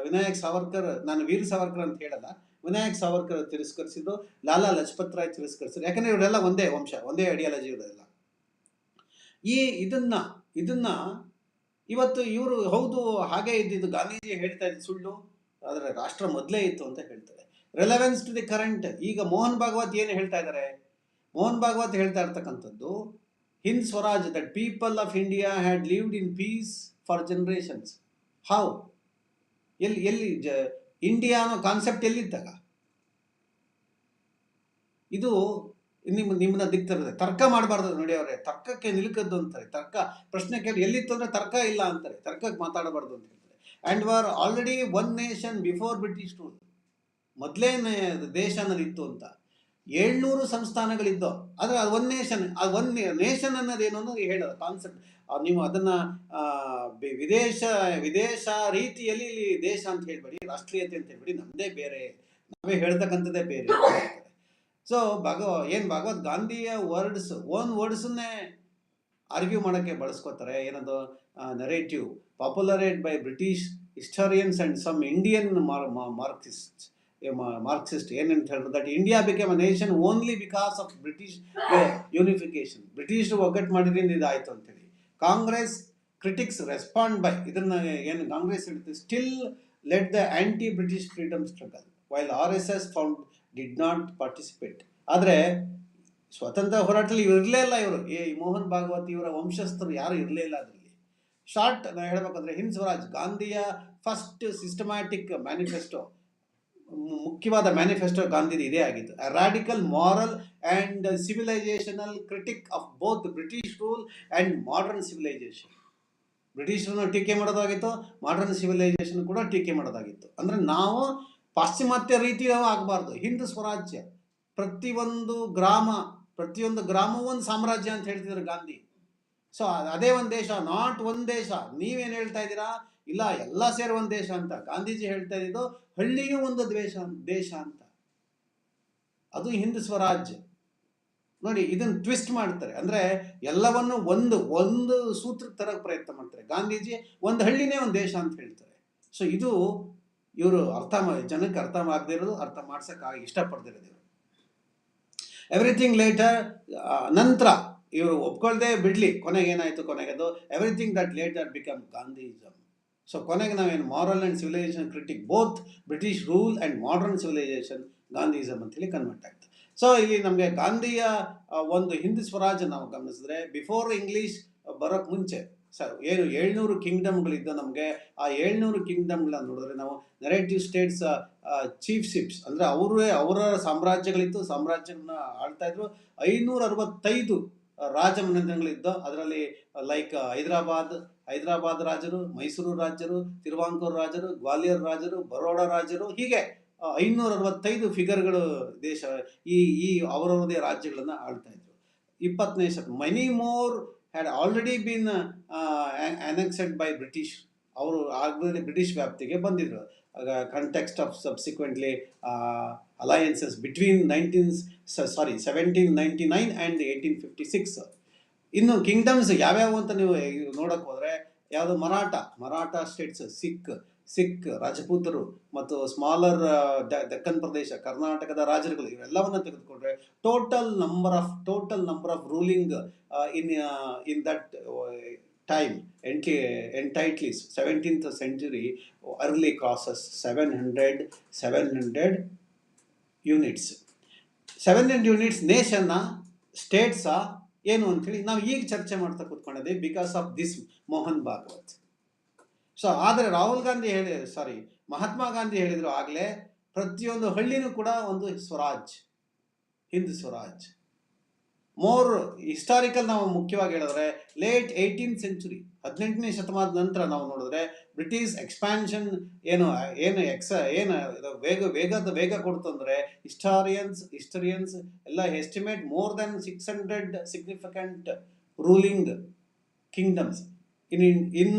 ವಿನಾಯಕ್ ಸಾವರ್ಕರ್, ನಾನು ವೀರ್ ಸಾವರ್ಕರ್ ಅಂತ ಹೇಳಲ್ಲ. ವಿನಾಯಕ್ ಸಾವರ್ಕರ್ ತಿರಸ್ಕರಿಸಿದ್ರು. ಲಾಲಾ ಲಜಪತ್ ರಾಯ್ ತಿರಸ್ಕರಿಸಿದ್ರು. ಯಾಕಂದ್ರೆ ಇವರೆಲ್ಲ ಒಂದೇ ವಂಶ, ಒಂದೇ ಐಡಿಯಾಲಜಿ ಇವರೆಲ್ಲ ಈ, ಇದನ್ನ ಇದನ್ನ ಇವತ್ತು ಇವರು ಹೌದು, ಹಾಗೆ ಇದ್ದಿದ್ದು ಗಾಂಧೀಜಿ ಹೇಳ್ತಾ ಇದ್ದು ಸುಳ್ಳು, ಆದರೆ ರಾಷ್ಟ್ರ ಮೊದಲೇ ಇತ್ತು ಅಂತ ಹೇಳ್ತಾರೆ. ರೆಲೆವೆನ್ಸ್ ಟು ದಿ ಕರೆಂಟ್ ಈಗ ಮೋಹನ್ ಭಾಗವತ್ ಏನು ಹೇಳ್ತಾ ಇದ್ದಾರೆ ಮೋಹನ್ ಭಾಗವತ್ ಹೇಳ್ತಾ ಇರ್ತಕ್ಕಂಥದ್ದು Hind Swaraj that people of India had lived in peace for generations how ಎಲ್ಲಿ ಎಲ್ಲಿ, ಜ ಇಂಡಿಯಾ ಅನ್ನೋ ಕಾನ್ಸೆಪ್ಟ್ ಎಲ್ಲಿದ್ದಾಗ? ಇದು ನಿಮ್ಮ ನಿಮ್ಮನ್ನ ದಿಕ್ತಿರ್ತದೆ ತರ್ಕ ಮಾಡಬಾರ್ದು ನೋಡಿ ಅವರೇ. ತರ್ಕಕ್ಕೆ ನಿಲ್ಕದ್ದು ಅಂತಾರೆ. ತರ್ಕ, ಪ್ರಶ್ನೆ ಕೇಳಿ ಎಲ್ಲಿತ್ತು ಅಂದ್ರೆ ತರ್ಕ ಇಲ್ಲ ಅಂತಾರೆ. ತರ್ಕಕ್ಕೆ ಮಾತಾಡಬಾರ್ದು ಅಂತ ಹೇಳ್ತಾರೆ. And were already one nation before British rule ಮೊದಲೇ ದೇಶ ಅನ್ನೋದಿತ್ತು ಅಂತ. ಏಳ್ನೂರು ಸಂಸ್ಥಾನಗಳಿದ್ದೋ, ಆದರೆ ಅದು ಒನ್ ನೇಷನ್ ಅದು ಒನ್ ನೇಷನ್ ಅನ್ನೋದೇನು ಅನ್ನೋದು ಹೇಳೋದು ಕಾನ್ಸೆಪ್ಟ್ ನೀವು ಅದನ್ನು ವಿದೇಶ ವಿದೇಶ ರೀತಿಯಲ್ಲಿ ದೇಶ ಅಂತ ಹೇಳ್ಬೇಡಿ, ರಾಷ್ಟ್ರೀಯತೆ ಅಂತ ಹೇಳ್ಬೇಡಿ. ನಮ್ಮದೇ ಬೇರೆ. ನಾವೇ ಹೇಳ್ತಕ್ಕಂಥದ್ದೇ ಬೇರೆ. ಸೊ ಭಗವ, ಏನು ಭಾಗವತ್? ಗಾಂಧಿಯ ವರ್ಡ್ಸ್, ಓನ್ ವರ್ಡ್ಸನ್ನೇ ಆರ್ಗ್ಯೂ ಮಾಡೋಕ್ಕೆ ಬಳಸ್ಕೋತಾರೆ. ಏನದು? Narrative popularised by British historians and some Indian Marxist Marxist ಏನಂತ ಹೇಳಿದ್ರು that India became a nation only because of British unification ಬ್ರಿಟಿಷರು ಒಗ್ಗಟ್ಟು ಮಾಡಿದ್ರಿಂದ ಇದಾಯಿತು ಅಂತೇಳಿ. ಕಾಂಗ್ರೆಸ್ ಕ್ರಿಟಿಕ್ಸ್ ರೆಸ್ಪಾಂಡ್ ಬೈ ಇದನ್ನ ಏನು ಕಾಂಗ್ರೆಸ್ ಹೇಳುತ್ತೆ still led the anti British freedom struggle while R S S found did not participate ಆದರೆ ಸ್ವತಂತ್ರ ಹೋರಾಟದಲ್ಲಿ ಇರಲೇ ಇಲ್ಲ ಇವರು. ಏ ಮೋಹನ್ ಭಾಗವತ್ ಇವರ ವಂಶಸ್ಥರು ಯಾರು ಇರಲೇ ಇಲ್ಲ ಅದರಲ್ಲಿ. ಶಾರ್ಟ್ ನಾನು ಹೇಳಬೇಕಂದ್ರೆ ಹಿಂದ್ ಸ್ವರಾಜ್, ಗಾಂಧಿಯ ಫಸ್ಟ್ ಸಿಸ್ಟಮ್ಯಾಟಿಕ್ ಮ್ಯಾನಿಫೆಸ್ಟೋ ಮುಖ್ಯವಾದ ಮ್ಯಾನಿಫೆಸ್ಟೋ ಗಾಂಧಿದು ಇದೇ ಆಗಿತ್ತು. Radical moral and civilizational critique of both British rule and modern civilization ಬ್ರಿಟಿಷರನ್ನು ಟೀಕೆ ಮಾಡೋದಾಗಿತ್ತು ಮಾಡರ್ನ್ ಸಿವಿಲೈಸೇಷನ್ ಕೂಡ ಟೀಕೆ ಮಾಡೋದಾಗಿತ್ತು. ಅಂದರೆ ನಾವು ಪಾಶ್ಚಿಮಾತ್ಯ ರೀತಿ ಆಗಬಾರ್ದು. ಹಿಂದೂ ಸ್ವರಾಜ್ಯ. ಪ್ರತಿಯೊಂದು ಗ್ರಾಮ, ಪ್ರತಿಯೊಂದು ಗ್ರಾಮವೂ ಒಂದು ಸಾಮ್ರಾಜ್ಯ ಅಂತ ಹೇಳ್ತಿದ್ರು ಗಾಂಧಿ. ಸೊ ಅದೇ ಒಂದು ದೇಶ, ನಾಟ್ ಒಂದು ದೇಶ. ನೀವೇನು ಹೇಳ್ತಾ ಇದ್ದೀರಾ? ಇಲ್ಲ, ಎಲ್ಲ ಸೇರಿ ಒಂದು ದೇಶ ಅಂತ. ಗಾಂಧೀಜಿ ಹೇಳ್ತಾ ಇದ್ದಿದ್ದು ಹಳ್ಳಿಯೂ ಒಂದು ದ್ವೇಷ, ದೇಶ ಅಂತ. ಅದು ಹಿಂದೂ ಸ್ವರಾಜ್ಯ. ನೋಡಿ ಇದನ್ನು ಟ್ವಿಸ್ಟ್ ಮಾಡ್ತಾರೆ. ಅಂದ್ರೆ ಎಲ್ಲವನ್ನು ಒಂದು ಒಂದು ಸೂತ್ರ ತರಕ್ಕೆ ಪ್ರಯತ್ನ ಮಾಡ್ತಾರೆ. ಗಾಂಧೀಜಿ ಒಂದು ಹಳ್ಳಿನೇ ಒಂದು ದೇಶ ಅಂತ ಹೇಳ್ತಾರೆ. ಸೊ ಇದು ಇವರು ಅರ್ಥ ಜನಕ್ಕೆ ಅರ್ಥ ಮಾಡದೇ ಇರೋದು, ಅರ್ಥ ಮಾಡ್ಸಕ್ಕೆ ಇಷ್ಟಪಡ್ದಿರೋದು ಇವರು. ಎವ್ರಿಥಿಂಗ್ ಲೇಟರ್ ನಂತರ ಇವರು ಒಪ್ಕೊಳ್ದೆ ಬಿಡ್ಲಿ, ಕೊನೆಗೆ ಏನಾಯಿತು, ಕೊನೆಗೆ ಅದು everything that later become Gandhism so ಕೊನೆಗೆ ನಾವೇನು moral and civilization critique both British rule and modern civilization Gandhism ಅಂತೇಳಿ ಕನ್ವರ್ಟ್ ಆಗ್ತದೆ. ಸೊ ಇಲ್ಲಿ ನಮಗೆ ಗಾಂಧಿಯ ಒಂದು ಹಿಂದೂ ಸ್ವರಾಜ್ ನಾವು ಗಮನಿಸಿದ್ರೆ ಬಿಫೋರ್ ಇಂಗ್ಲೀಷ್ ಬರೋಕ್ಕೆ ಮುಂಚೆ ಸರ್ ಏನು ಏಳ್ನೂರು ಕಿಂಗ್ಡಮ್ಗಳಿದ್ದು ನಮಗೆ ಆ ಏಳ್ನೂರು ಕಿಂಗ್ಡಮ್ಗಳನ್ನ ನೋಡಿದ್ರೆ ನಾವು ನೆರೇಟಿವ್ ಸ್ಟೇಟ್ಸ್ ಚೀಫ್ ಶಿಪ್ಸ್ ಅಂದರೆ ಅವರೇ ಅವರ ಸಾಮ್ರಾಜ್ಯಗಳಿತ್ತು, ಸಾಮ್ರಾಜ್ಯಗಳನ್ನ ಆಳ್ತಾ ಇದ್ರು. ಐನೂರ ಅರವತ್ತೈದು ರಾಜಮನೆತನಗಳಿದ್ದ. ಅದರಲ್ಲಿ ಲೈಕ್ ಹೈದರಾಬಾದ್ ಹೈದರಾಬಾದ್ ರಾಜರು, ಮೈಸೂರು ರಾಜರು, ತಿರುವಾಂಕೂರು ರಾಜರು, ಗ್ವಾಲಿಯರ್ ರಾಜರು, ಬರೋಡ ರಾಜರು, ಹೀಗೆ ಐನೂರ ಅರವತ್ತೈದು ಫಿಗರ್ಗಳು ದೇಶ, ಈ ಈ ಅವರವರದೇ ರಾಜ್ಯಗಳನ್ನು ಆಳ್ತಾ ಇದ್ರು. ಇಪ್ಪತ್ತನೇ ಶತ many more had already been annexed by British ಅವರು ಆಗಲೇ ಬ್ರಿಟಿಷ್ ವ್ಯಾಪ್ತಿಗೆ ಬಂದಿದ್ರು. Context of subsequently alliances between nineteen sorry seventeen ninety nine and eighteen fifty six ಇನ್ನು ಕಿಂಗ್ಡಮ್ಸ್ ಯಾವ್ಯಾವು ಅಂತ ನೀವು ನೋಡೋಕ್ಕೆ ಹೋದರೆ, ಯಾವುದು ಮರಾಠ ಮರಾಠ ಸ್ಟೇಟ್ಸ್ ಸಿಖ್ ಸಿಖ್ ರಾಜಪೂತರು ಮತ್ತು ಸ್ಮಾಲರ್ ದಕ್ಕನ್ ಪ್ರದೇಶ, ಕರ್ನಾಟಕದ ರಾಜರುಗಳು, ಇವೆಲ್ಲವನ್ನ ತೆಗೆದುಕೊಂಡ್ರೆ total number of total number of ruling in in that time ಎಂಟ್ಲಿ entities seventeenth century early crosses seven hundred seven hundred units seven hundred units ನೇಷನ್ನ ಸ್ಟೇಟ್ಸಾ ಏನು ಅಂತೇಳಿ ನಾವು ಈಗ ಚರ್ಚೆ ಮಾಡ್ತಾ ಕೂತ್ಕೊಂಡಿದ್ದೀವಿ because of this Mohan Bhagwat so ಆದರೆ ರಾಹುಲ್ ಗಾಂಧಿ ಹೇಳಿ ಸಾರಿ ಮಹಾತ್ಮ ಗಾಂಧಿ ಹೇಳಿದ್ರು ಆಗಲೇ ಪ್ರತಿಯೊಂದು ಹಳ್ಳಿನೂ ಕೂಡ ಒಂದು ಸ್ವರಾಜ್, ಹಿಂದ್ ಸ್ವರಾಜ್. ಮೋರ್ ಹಿಸ್ಟಾರಿಕಲ್ ನಾವು ಮುಖ್ಯವಾಗಿ ಹೇಳಿದ್ರೆ ಲೇಟ್ ಏಯ್ಟೀನ್ ಸೆಂಚುರಿ ಹದಿನೆಂಟನೇ ಶತಮಾನದ ನಂತರ ನಾವು ನೋಡಿದ್ರೆ ಬ್ರಿಟಿಷ್ ಎಕ್ಸ್ಪ್ಯಾನ್ಷನ್ ಏನು ಏನು ಎಕ್ಸ ಏನು ಇದು ವೇಗ, ವೇಗದ ವೇಗ ಕೊಡ್ತು ಅಂದರೆ ಹಿಸ್ಟಾರಿಯನ್ಸ್ ಹಿಸ್ಟರಿಯನ್ಸ್ ಎಲ್ಲ estimate more than six hundred significant ruling kingdoms in in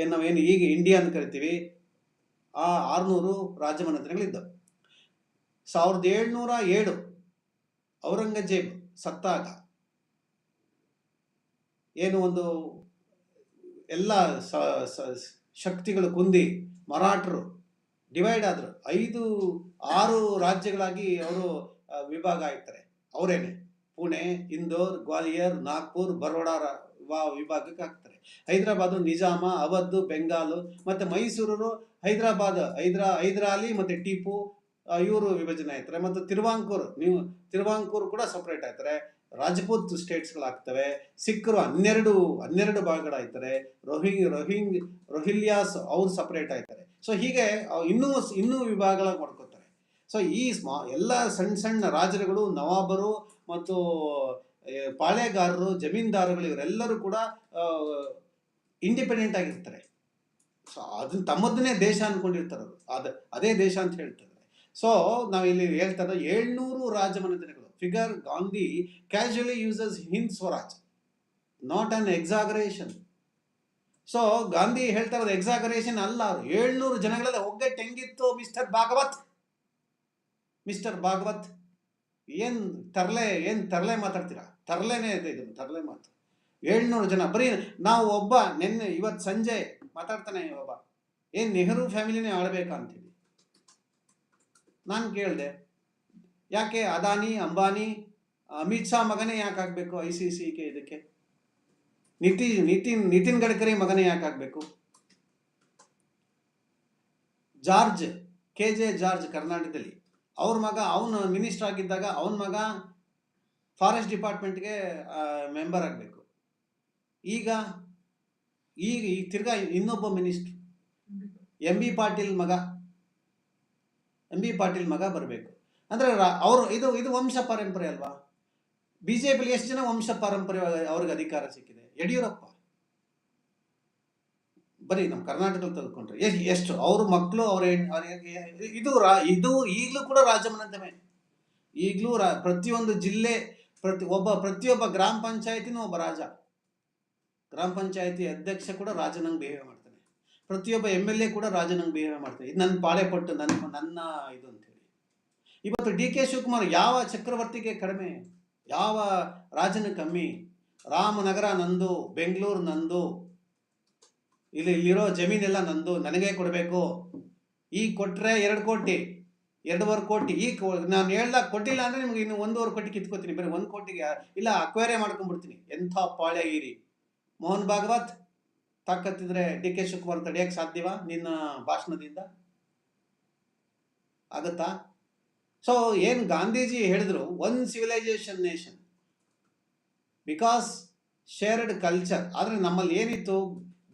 ಏನು ನಾವೇನು ಈಗ ಇಂಡಿಯಾ ಅಂತ ಕರಿತೀವಿ, ಆ ಆರುನೂರು ರಾಜಮನೆತನಗಳಿದ್ದವು. ಸಾವಿರದ ಏಳ್ನೂರ ಏಳು ಔರಂಗಜೇಬ್ ಸತ್ತಾಗ ಏನು ಒಂದು ಎಲ್ಲ ಶಕ್ತಿಗಳು ಕುಂದಿ ಮರಾಠರು ಡಿವೈಡ್ ಆದರು. ಐದು, ಆರು ರಾಜ್ಯಗಳಾಗಿ ಅವರು ವಿಭಾಗ ಆಗ್ತಾರೆ ಅವರೇನೆ? ಪುಣೆ, ಇಂದೋರ್, ಗ್ವಾಲಿಯರ್, ನಾಗ್ಪುರ್, ಬರೋಡಾ ವಿಭಾಗಕ್ಕೆ ಹಾಕ್ತಾರೆ. ಹೈದರಾಬಾದು, ನಿಜಾಮ, ಅವಧ್, ಬೆಂಗಾಲು ಮತ್ತು ಮೈಸೂರು, ಹೈದರಾಬಾದ್, ಹೈದ್ರಾ, ಹೈದರಾಲಿ ಮತ್ತು ಟೀಪು ಇವರು ವಿಭಜನೆ ಆಯ್ತಾರೆ. ಮತ್ತು ತಿರುವಾಂಕೂರು, ನೀವು ತಿರುವಾಂಕೂರು ಕೂಡ ಸಪ್ರೇಟ್ ಆಯ್ತಾರೆ. ರಾಜಪೂತ್ ಸ್ಟೇಟ್ಸ್ಗಳಾಗ್ತವೆ ಸಿಖ್ರು ಹನ್ನೆರಡು ಹನ್ನೆರಡು ಭಾಗಗಳಾಯ್ತಾರೆ. ರೋಹಿಂಗ್ ರೋಹಿಂಗ್, ರೋಹಿಲ್ಯಾಸ್ ಅವ್ರು ಸಪ್ರೇಟ್ ಆಯ್ತಾರೆ. ಸೊ ಹೀಗೆ ಇನ್ನೂ ಇನ್ನೂ ವಿಭಾಗಗಳ ಮಾಡ್ಕೋತಾರೆ. ಸೊ ಈ ಸ್ಮಾ, ಎಲ್ಲ ಸಣ್ಣ ಸಣ್ಣ ರಾಜರುಗಳು ನವಾಬರು ಮತ್ತು ಪಾಳೆಗಾರರು ಜಮೀನ್ದಾರರು ಇವರೆಲ್ಲರೂ ಕೂಡ ಇಂಡಿಪೆಂಡೆಂಟ್ ಆಗಿರ್ತಾರೆ. ಸೊ ಅದನ್ನ ತಮ್ಮದನ್ನೇ ದೇಶ ಅಂದ್ಕೊಂಡಿರ್ತಾರೆ ಅವರು. ಅದ, ಅದೇ ದೇಶ ಅಂತ ಹೇಳ್ತಾರೆ. ಸೊ ನಾವು ಇಲ್ಲಿ ಹೇಳ್ತಾ ಇರೋ ಏಳ್ನೂರು ರಾಜಮನೆತನಗಳು. Figure Gandhi casually uses Hind Swaraj not an exaggeration so Gandhi ಹೇಳ್ತಾ ಇರೋದು ಎಕ್ಸಾಗರೇಷನ್ ಅಲ್ಲ ಏಳ್ನೂರು ಜನಗಳೆಲ್ಲ ಒಗ್ಗಟ್ಟು ಹೆಂಗಿತ್ತು ಮಿಸ್ಟರ್ ಭಾಗವತ್. ಮಿಸ್ಟರ್ ಭಾಗವತ್. ಏನ್ ತರಲೆ ಏನ್ ತರಲೆ ಮಾತಾಡ್ತೀರಾ? ತರ್ಲೆನೇ ಇದೆ ಇದು ತರಲೆ ಮಾತು. ಏಳ್ನೂರು ಜನ, ಬರೀ ನಾವು ಒಬ್ಬ, ನಿನ್ನೆ ಇವತ್ತು ಸಂಜೆ ಮಾತಾಡ್ತಾನೆ ಒಬ್ಬ. ಏನ್ ನೆಹರು ಫ್ಯಾಮಿಲಿನೇ ಆಳ್ಬೇಕಾ ಅಂತೀವಿ ನಾನು ಕೇಳಿದೆ. ಯಾಕೆ ಅದಾನಿ, ಅಂಬಾನಿ, ಅಮಿತ್ ಶಾ ಮಗನೇ ಯಾಕೆ ಆಗಬೇಕು ಐ ಸಿ ಸಿ ಕೆ ಇದಕ್ಕೆ? ನಿತಿ, ನಿತಿನ್ ನಿತಿನ್ ಗಡ್ಕರಿ ಮಗನೇ ಯಾಕೆ ಆಗಬೇಕು? ಜಾರ್ಜ್, ಕೆ ಜೆ ಜಾರ್ಜ್ ಕರ್ನಾಟಕದಲ್ಲಿ. ಅವ್ರ ಮಗ, ಅವನು ಮಿನಿಸ್ಟರ್ ಆಗಿದ್ದಾಗ ಅವನ ಮಗ ಫಾರೆಸ್ಟ್ ಡಿಪಾರ್ಟ್ಮೆಂಟ್ಗೆ ಮೆಂಬರ್ ಆಗಬೇಕು. ಈಗ ಈಗ ಈ ತಿರ್ಗಾ ಇನ್ನೊಬ್ಬ ಮಿನಿಸ್ಟ್ರ್ ಎಂ ಬಿ ಪಾಟೀಲ್ ಮಗ ಎಂ ಬಿ ಪಾಟೀಲ್ ಮಗ ಬರಬೇಕು. ಅಂದರೆ ಅವರು, ಇದು ಇದು ವಂಶ ಪರಂಪರೆ ಅಲ್ವಾ? ಬಿ ಜೆ ಪಿಲಿ ಎಷ್ಟು ಜನ ವಂಶ ಪಾರಂಪರ್ಯ ಅವ್ರಿಗೆ ಅಧಿಕಾರ ಸಿಕ್ಕಿದೆ? ಯಡಿಯೂರಪ್ಪ. ಬರೀ ನಮ್ಮ ಕರ್ನಾಟಕದಲ್ಲಿ ತೆಗೆದುಕೊಂಡ್ರೆ. ಎಷ್ಟು ಎಷ್ಟು ಅವ್ರ ಮಕ್ಕಳು ಅವ್ರ ಇದು ರಾ, ಇದು ಈಗಲೂ ಕೂಡ ರಾಜಮನೆತನೆ ಈಗಲೂ ರಾ, ಪ್ರತಿಯೊಂದು ಜಿಲ್ಲೆ, ಪ್ರತಿ, ಒಬ್ಬ, ಪ್ರತಿಯೊಬ್ಬ ಗ್ರಾಮ ಪಂಚಾಯತಿನೂ ಒಬ್ಬ ರಾಜ. ಗ್ರಾಮ ಪಂಚಾಯತಿ ಅಧ್ಯಕ್ಷ ಕೂಡ ರಾಜನಂಗೆ ಬಿಹೇವ್ ಮಾಡ್ತಾನೆ. ಪ್ರತಿಯೊಬ್ಬ ಎಂ ಎಲ್ ಎ ಕೂಡ ರಾಜನಂಗೆ ಬಿಹೇವ್ ಮಾಡ್ತಾನೆ. ಇದು ನನ್ನ ಪಾಳೆ ಪಟ್ಟು ನನ್ನ ನನ್ನ ಇದು ಅಂತೇಳಿ ಇವತ್ತು ಡಿ ಕೆ ಶಿವಕುಮಾರ್ ಯಾವ ಚಕ್ರವರ್ತಿಗೆ ಕಡಿಮೆ? ಯಾವ ರಾಜನ ಕಮ್ಮಿ? ರಾಮನಗರ ನಂದು, ಬೆಂಗಳೂರು ನಂದು ಇಲ್ಲಿ ಇಲ್ಲಿರೋ ಜಮೀನೆಲ್ಲ ನಂದು, ನನಗೆ ಕೊಡಬೇಕು. ಈಗ ಕೊಟ್ರೆ ಎರಡು ಕೋಟಿ, ಎರಡೂವರೆ ಕೋಟಿ. ಈಗ ನಾನು ಹೇಳ್ದಾಗ ಕೊಟ್ಟಿಲ್ಲ ಅಂದ್ರೆ ನಿಮ್ಗೆ ಇನ್ನು ಒಂದೂವರೆ ಕೋಟಿ ಕಿತ್ಕೋತೀನಿ. ಬರೀ ಒಂದು ಕೋಟಿಗೆ ಇಲ್ಲ ಅಕ್ವೇರೆ ಮಾಡ್ಕೊಂಡ್ಬಿಡ್ತೀನಿ. ಎಂಥ ಪಾಳೆ ಈರಿ ಮೋಹನ್ ಭಾಗವತ್ ತಾಕತ್ತಿದ್ರೆ ಡಿ ಕೆ ಶಿವಕುಮಾರ್ ತಡೆಯಕ್ಕೆ ಸಾಧ್ಯವಾ ನಿನ್ನ ಭಾಷಣದಿಂದ? ಆಗತ್ತಾ? ಸೊ ಏನು ಗಾಂಧೀಜಿ ಹೇಳಿದ್ರು one civilization nation because shared culture ಆದರೆ ನಮ್ಮಲ್ಲಿ ಏನಿತ್ತು?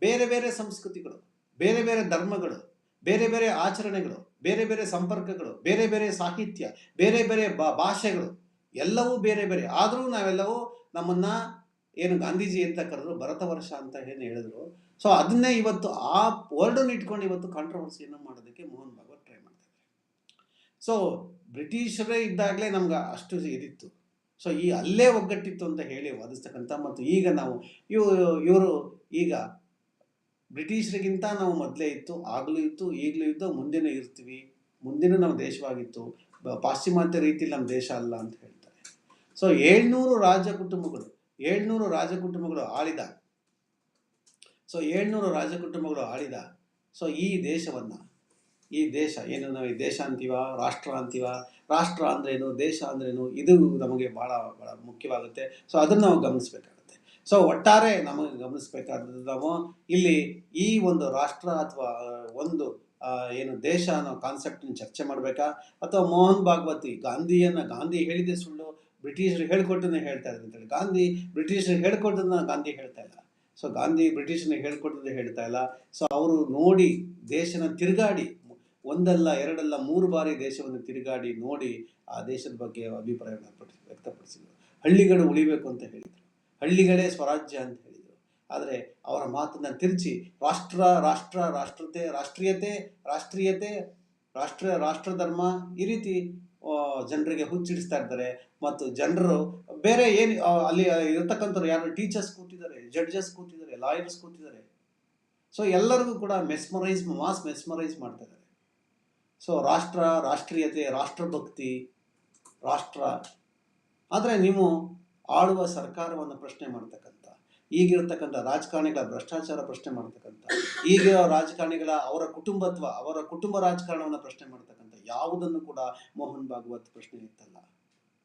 ಬೇರೆ ಬೇರೆ ಸಂಸ್ಕೃತಿಗಳು, ಬೇರೆ ಬೇರೆ ಧರ್ಮಗಳು, ಬೇರೆ ಬೇರೆ ಆಚರಣೆಗಳು, ಬೇರೆ ಬೇರೆ ಸಂಪರ್ಕಗಳು, ಬೇರೆ ಬೇರೆ ಸಾಹಿತ್ಯ, ಬೇರೆ ಬೇರೆ ಭಾಷೆಗಳು ಎಲ್ಲವೂ ಬೇರೆ ಬೇರೆ. ಆದರೂ ನಾವೆಲ್ಲವೂ ನಮ್ಮನ್ನ ಏನು ಗಾಂಧೀಜಿ ಅಂತ ಕರೆದ್ರು ಭರತ ವರ್ಷ ಅಂತ ಏನು ಹೇಳಿದ್ರು. ಸೊ ಅದನ್ನೇ ಇವತ್ತು ಆ ವರ್ಡನ್ನು ಇಟ್ಕೊಂಡು ಇವತ್ತು ಕಾಂಟ್ರವರ್ಸಿಯನ್ನು ಮಾಡೋದಕ್ಕೆ ಮೋಹನ್ ಭಾಗವತ್ ಟ್ರೈ ಮಾಡ್ತಾ ಇದ್ದಾರೆ. ಸೊ ಬ್ರಿಟಿಷರೇ ಇದ್ದಾಗಲೇ ನಮ್ಗೆ ಅಷ್ಟು ಇದಿತ್ತು. ಸೊ ಈ ಅಲ್ಲೇ ಒಗ್ಗಟ್ಟಿತ್ತು ಅಂತ ಹೇಳಿ ವಾದಿಸ್ತಕ್ಕಂಥ ಮತ್ತು ಈಗ ನಾವು ಇವರು ಈಗ ಬ್ರಿಟಿಷರಿಗಿಂತ ನಾವು ಮೊದಲೇ ಇತ್ತು, ಆಗಲೂ ಇತ್ತು, ಈಗಲೂ ಇದ್ದು ಮುಂದಿನ ಇರ್ತೀವಿ, ಮುಂದಿನ ನಾವು ದೇಶವಾಗಿತ್ತು ಪಾಶ್ಚಿಮಾತ್ಯ ರೀತಿಯಲ್ಲಿ ನಮ್ಮ ದೇಶ ಅಲ್ಲ ಅಂತ ಹೇಳ್ತಾರೆ. ಸೊ ಏಳ್ನೂರು ರಾಜ ಕುಟುಂಬಗಳು ಏಳ್ನೂರು ರಾಜ ಕುಟುಂಬಗಳು ಆಳಿದ. ಸೊ ಏಳ್ನೂರು ರಾಜ ಕುಟುಂಬಗಳು ಆಳಿದ. ಸೊ ಈ ದೇಶವನ್ನು, ಈ ದೇಶ, ಏನು ನಾವು ಈ ದೇಶ ಅಂತೀವ, ರಾಷ್ಟ್ರ ಅಂತೀವ, ರಾಷ್ಟ್ರ ಅಂದ್ರೇನು, ದೇಶ ಅಂದ್ರೇನು, ಇದು ನಮಗೆ ಭಾಳ ಭಾಳ ಮುಖ್ಯವಾಗುತ್ತೆ. ಸೊ ಅದನ್ನು ನಾವು ಗಮನಿಸಬೇಕಾಗುತ್ತೆ. ಸೊ ಒಟ್ಟಾರೆ ನಮಗೆ ಗಮನಿಸಬೇಕಾದದ್ದು ನಾವು ಇಲ್ಲಿ ಈ ಒಂದು ರಾಷ್ಟ್ರ ಅಥವಾ ಒಂದು ಏನು ದೇಶ ಅನ್ನೋ ಕಾನ್ಸೆಪ್ಟನ್ನು ಚರ್ಚೆ ಮಾಡಬೇಕಾ? ಅಥವಾ ಮೋಹನ್ ಭಾಗವತಿ ಗಾಂಧಿಯನ್ನು, ಗಾಂಧಿ ಹೇಳಿದೆ ಸುಳ್ಳು, ಬ್ರಿಟಿಷರು ಹೇಳ್ಕೊಟ್ಟನ್ನೇ ಹೇಳ್ತಾ ಇದ್ದಾರೆ ಅಂತೇಳಿ. ಗಾಂಧಿ ಬ್ರಿಟಿಷರು ಹೇಳ್ಕೊಟ್ಟದನ್ನ ಗಾಂಧಿ ಹೇಳ್ತಾ ಇಲ್ಲ. ಸೊ ಗಾಂಧಿ ಬ್ರಿಟಿಷರ್ನ ಹೇಳ್ಕೊಟ್ಟದ್ದು ಹೇಳ್ತಾ ಇಲ್ಲ. ಸೊ ಅವರು ನೋಡಿ ದೇಶನ ತಿರುಗಾಡಿ, ಒಂದಲ್ಲ, ಎರಡಲ್ಲ, ಮೂರು ಬಾರಿ ದೇಶವನ್ನು ತಿರುಗಾಡಿ ನೋಡಿ ಆ ದೇಶದ ಬಗ್ಗೆ ಅಭಿಪ್ರಾಯವನ್ನು ಪಡಿಸಿ ವ್ಯಕ್ತಪಡಿಸಿದರು. ಹಳ್ಳಿಗಳು ಉಳಿಬೇಕು ಅಂತ ಹೇಳಿದರು. ಹಳ್ಳಿಗಳೇ ಸ್ವರಾಜ್ಯ ಅಂತ ಹೇಳಿದರು. ಆದರೆ ಅವರ ಮಾತನ್ನು ತಿರುಚಿ ರಾಷ್ಟ್ರ ರಾಷ್ಟ್ರ, ರಾಷ್ಟ್ರತೆ, ರಾಷ್ಟ್ರೀಯತೆ ರಾಷ್ಟ್ರೀಯತೆ, ರಾಷ್ಟ್ರ, ರಾಷ್ಟ್ರಧರ್ಮ ಈ ರೀತಿ ಜನರಿಗೆ ಹುಚ್ಚಿಡಿಸ್ತಾ ಇದ್ದಾರೆ ಮತ್ತು ಜನರು ಬೇರೆ ಏನು ಅಲ್ಲಿ ಇರತಕ್ಕಂಥವ್ರು ಯಾರು? ಟೀಚರ್ಸ್ ಕೂತಿದ್ದಾರೆ ಜಡ್ಜಸ್ ಕೂತಿದ್ದಾರೆ ಲಾಯರ್ಸ್ ಕೂತಿದ್ದಾರೆ. ಸೊ ಎಲ್ಲರಿಗೂ ಕೂಡ ಮೆಸ್ಮರೈಸ್ ಮಾಸ್ ಮೆಸ್ಮರೈಸ್ ಮಾಡ್ತಾ ಇದ್ದಾರೆ. ಸೊ ರಾಷ್ಟ್ರ, ರಾಷ್ಟ್ರೀಯತೆ, ರಾಷ್ಟ್ರಭಕ್ತಿ, ರಾಷ್ಟ್ರ. ಆದರೆ ನೀವು ಆಳುವ ಸರ್ಕಾರವನ್ನು ಪ್ರಶ್ನೆ ಮಾಡ್ತಕ್ಕಂಥ, ಈಗಿರತಕ್ಕಂಥ ರಾಜಕಾರಣಿಗಳ ಭ್ರಷ್ಟಾಚಾರ ಪ್ರಶ್ನೆ ಮಾಡ್ತಕ್ಕಂಥ, ಈಗಿರೋ ರಾಜಕಾರಣಿಗಳ ಅವರ ಕುಟುಂಬತ್ವ, ಅವರ ಕುಟುಂಬ ರಾಜಕಾರಣವನ್ನು ಪ್ರಶ್ನೆ ಮಾಡ್ತಕ್ಕಂಥ ಯಾವುದನ್ನು ಕೂಡ ಮೋಹನ್ ಭಾಗವತ್ ಪ್ರಶ್ನೆ ಇತ್ತಲ್ಲ?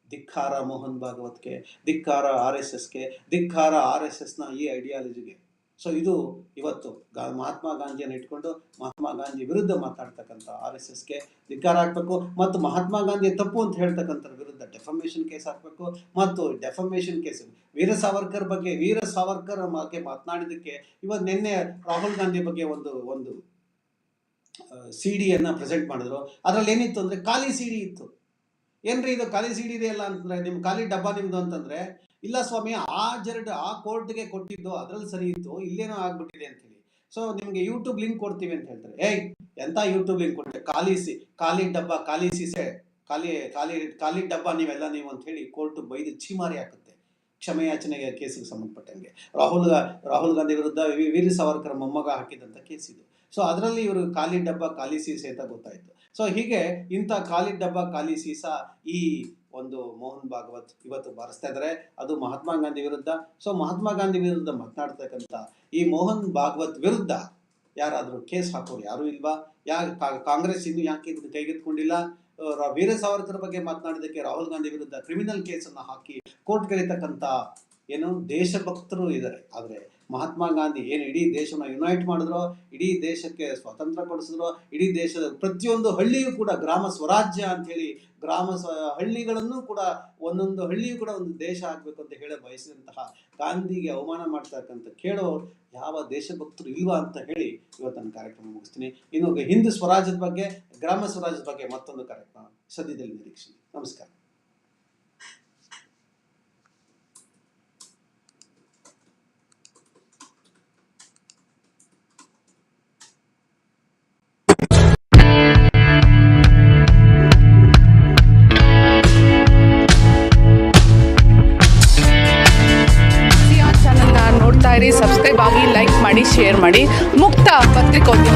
ಧಿಕ್ಕಾರ ಮೋಹನ್ ಭಾಗವತ್ಗೆ, ಧಿಕ್ಕಾರ ಆರ್ ಎಸ್ ಎಸ್ಗೆ, ಧಿಕ್ಕಾರ ಆರ್ ಎಸ್ ಎಸ್ನ ಈ ಐಡಿಯಾಲಜಿಗೆ ಸೊ ಇದು ಇವತ್ತು ಗಾ- ಮಹಾತ್ಮ ಗಾಂಧಿಯನ್ನು ಇಟ್ಕೊಂಡು ಮಹಾತ್ಮ ಗಾಂಧಿ ವಿರುದ್ಧ ಮಾತಾಡ್ತಕ್ಕಂಥ ಆರ್ ಎಸ್ ಎಸ್ಗೆ ಧಿಕ್ಕಾರ ಹಾಕಬೇಕು ಮತ್ತು ಮಹಾತ್ಮ ಗಾಂಧಿ ತಪ್ಪು ಅಂತ ಹೇಳ್ತಕ್ಕಂಥ ವಿರುದ್ಧ ಡೆಫಮೇಷನ್ ಕೇಸ್ ಹಾಕಬೇಕು ಮತ್ತು ಡೆಫಮೇಷನ್ ಕೇಸ್ ವೀರ ಸಾವರ್ಕರ್ ಬಗ್ಗೆ, ವೀರ ಸಾವರ್ಕರ್ ಬಗ್ಗೆ ಮಾತನಾಡಿದ್ದಕ್ಕೆ ಇವತ್ತು ನಿನ್ನೆ ರಾಹುಲ್ ಗಾಂಧಿ ಬಗ್ಗೆ ಒಂದು ಒಂದು ಸಿ ಡಿಯನ್ನು ಪ್ರೆಸೆಂಟ್ ಮಾಡಿದ್ರು. ಅದರಲ್ಲಿ ಏನಿತ್ತು ಅಂದರೆ ಖಾಲಿ ಸಿ ಡಿ ಇತ್ತು. ಏನ್ರಿ ಇದು ಖಾಲಿ ಸಿ ಡಿ ಇದೆಯಲ್ಲ ಅಂತಂದ್ರೆ ನಿಮ್ಮ ಖಾಲಿ ಡಬ್ಬ ನಿಮ್ಮದು ಅಂತಂದ್ರೆ ಇಲ್ಲ ಸ್ವಾಮಿ, ಆ ಜರ್ಡ್, ಆ ಕೋರ್ಟ್ಗೆ ಕೊಟ್ಟಿದ್ದು ಅದ್ರಲ್ಲಿ ಸರಿ ಇತ್ತು, ಇಲ್ಲೇನೋ ಆಗ್ಬಿಟ್ಟಿದೆ ಅಂತ ಹೇಳಿ ಸೊ ನಿಮ್ಗೆ ಯೂಟ್ಯೂಬ್ ಲಿಂಕ್ ಕೊಡ್ತೀವಿ ಅಂತ ಹೇಳ್ತಾರೆ. ಏಯ್, ಎಂತ ಯೂಟ್ಯೂಬ್ ಲಿಂಕ್ ಕೊಟ್ಟೆ ಖಾಲಿ ಸಿ, ಖಾಲಿ ಡಬ್ಬ, ಖಾಲಿ ಸೀಸೆ, ಖಾಲಿ ಖಾಲಿ ಖಾಲಿ ಡಬ್ಬ ನೀವೆಲ್ಲ ನೀವು ಅಂತ ಹೇಳಿ ಕೋರ್ಟ್ ಬೈದು ಛೀಮಾರಿ ಹಾಕುತ್ತೆ. ಕ್ಷಮೆಯಾಚನೆಗೆ ಕೇಸಿಗೆ ಸಂಬಂಧಪಟ್ಟಂಗೆ. ರಾಹುಲ್ ರಾಹುಲ್ ಗಾಂಧಿ ವಿರುದ್ಧ ವೀರ ಸಾವರ್ಕರ್ ಮೊಮ್ಮಗ ಹಾಕಿದಂತ ಕೇಸ್ ಇದು. ಸೊ ಅದರಲ್ಲಿ ಇವರು ಖಾಲಿ ಡಬ್ಬ, ಖಾಲಿ ಸೀಸೆ ಅಂತ ಗೊತ್ತಾಯ್ತು. ಸೊ ಹೀಗೆ ಇಂಥ ಖಾಲಿ ಡಬ್ಬ, ಖಾಲಿ ಸೀಸ ಈ ಒಂದು ಮೋಹನ್ ಭಾಗವತ್ ಇವತ್ತು ಬಾರಿಸ್ತಾ ಇದ್ದಾರೆ ಅದು ಮಹಾತ್ಮ ಗಾಂಧಿ ವಿರುದ್ಧ. ಸೊ ಮಹಾತ್ಮ ಗಾಂಧಿ ವಿರುದ್ಧ ಮಾತನಾಡ್ತಕ್ಕಂಥ ಈ ಮೋಹನ್ ಭಾಗವತ್ ವಿರುದ್ಧ ಯಾರಾದರೂ ಕೇಸ್ ಹಾಕೋರು ಯಾರು ಇಲ್ವಾ? ಯಾ ಕಾಂಗ್ರೆಸ್ ಇನ್ನು ಯಾಕೆ ಇದನ್ನು ಕೈಗೆತ್ಕೊಂಡಿಲ್ಲ ವೀರ ಸಾವರ್ಕರ್ ಬಗ್ಗೆ ಮಾತನಾಡಿದಕ್ಕೆ ರಾಹುಲ್ ಗಾಂಧಿ ವಿರುದ್ಧ ಕ್ರಿಮಿನಲ್ ಕೇಸನ್ನು ಹಾಕಿ ಕೋರ್ಟ್ ಕರೀತಕ್ಕಂಥ ಏನು ದೇಶಭಕ್ತರು ಇದ್ದಾರೆ. ಆದರೆ ಮಹಾತ್ಮ ಗಾಂಧಿ ಏನು ಇಡೀ ದೇಶವನ್ನು ಯುನೈಟ್ ಮಾಡಿದ್ರು, ಇಡೀ ದೇಶಕ್ಕೆ ಸ್ವಾತಂತ್ರ್ಯ ಕೊಡಿಸಿದ್ರು ಇಡೀ ದೇಶದ ಪ್ರತಿಯೊಂದು ಹಳ್ಳಿಯೂ ಕೂಡ ಗ್ರಾಮ ಸ್ವರಾಜ್ಯ ಅಂತ ಹೇಳಿ ಗ್ರಾಮ ಸ್ವ ಹಳ್ಳಿಗಳನ್ನು ಕೂಡ ಒಂದೊಂದು ಹಳ್ಳಿಯೂ ಕೂಡ ಒಂದು ದೇಶ ಆಗಬೇಕು ಅಂತ ಹೇಳಿ ಬಯಸಿದಂತಹ ಗಾಂಧಿಗೆ ಅವಮಾನ ಮಾಡ್ತಕ್ಕಂಥ ಕೇಳೋ ಯಾವ ದೇಶಭಕ್ತರು ಇಲ್ವಾ ಅಂತ ಹೇಳಿ ಇವತ್ತನ್ನು ಕಾರ್ಯಕ್ರಮ ಮುಗಿಸ್ತೀನಿ. ಇನ್ನು ಹಿಂದೂ ಸ್ವರಾಜ್ಯದ ಬಗ್ಗೆ, ಗ್ರಾಮ ಸ್ವರಾಜ್ಯದ ಬಗ್ಗೆ ಮತ್ತೊಂದು ಕಾರ್ಯಕ್ರಮ ಸದ್ಯದಲ್ಲಿ ನಿರೀಕ್ಷೆ ನಮಸ್ಕಾರ. ಮಾಡಿ ಮುಕ್ತ ಪತ್ರಿಕೋದ್ಯಮ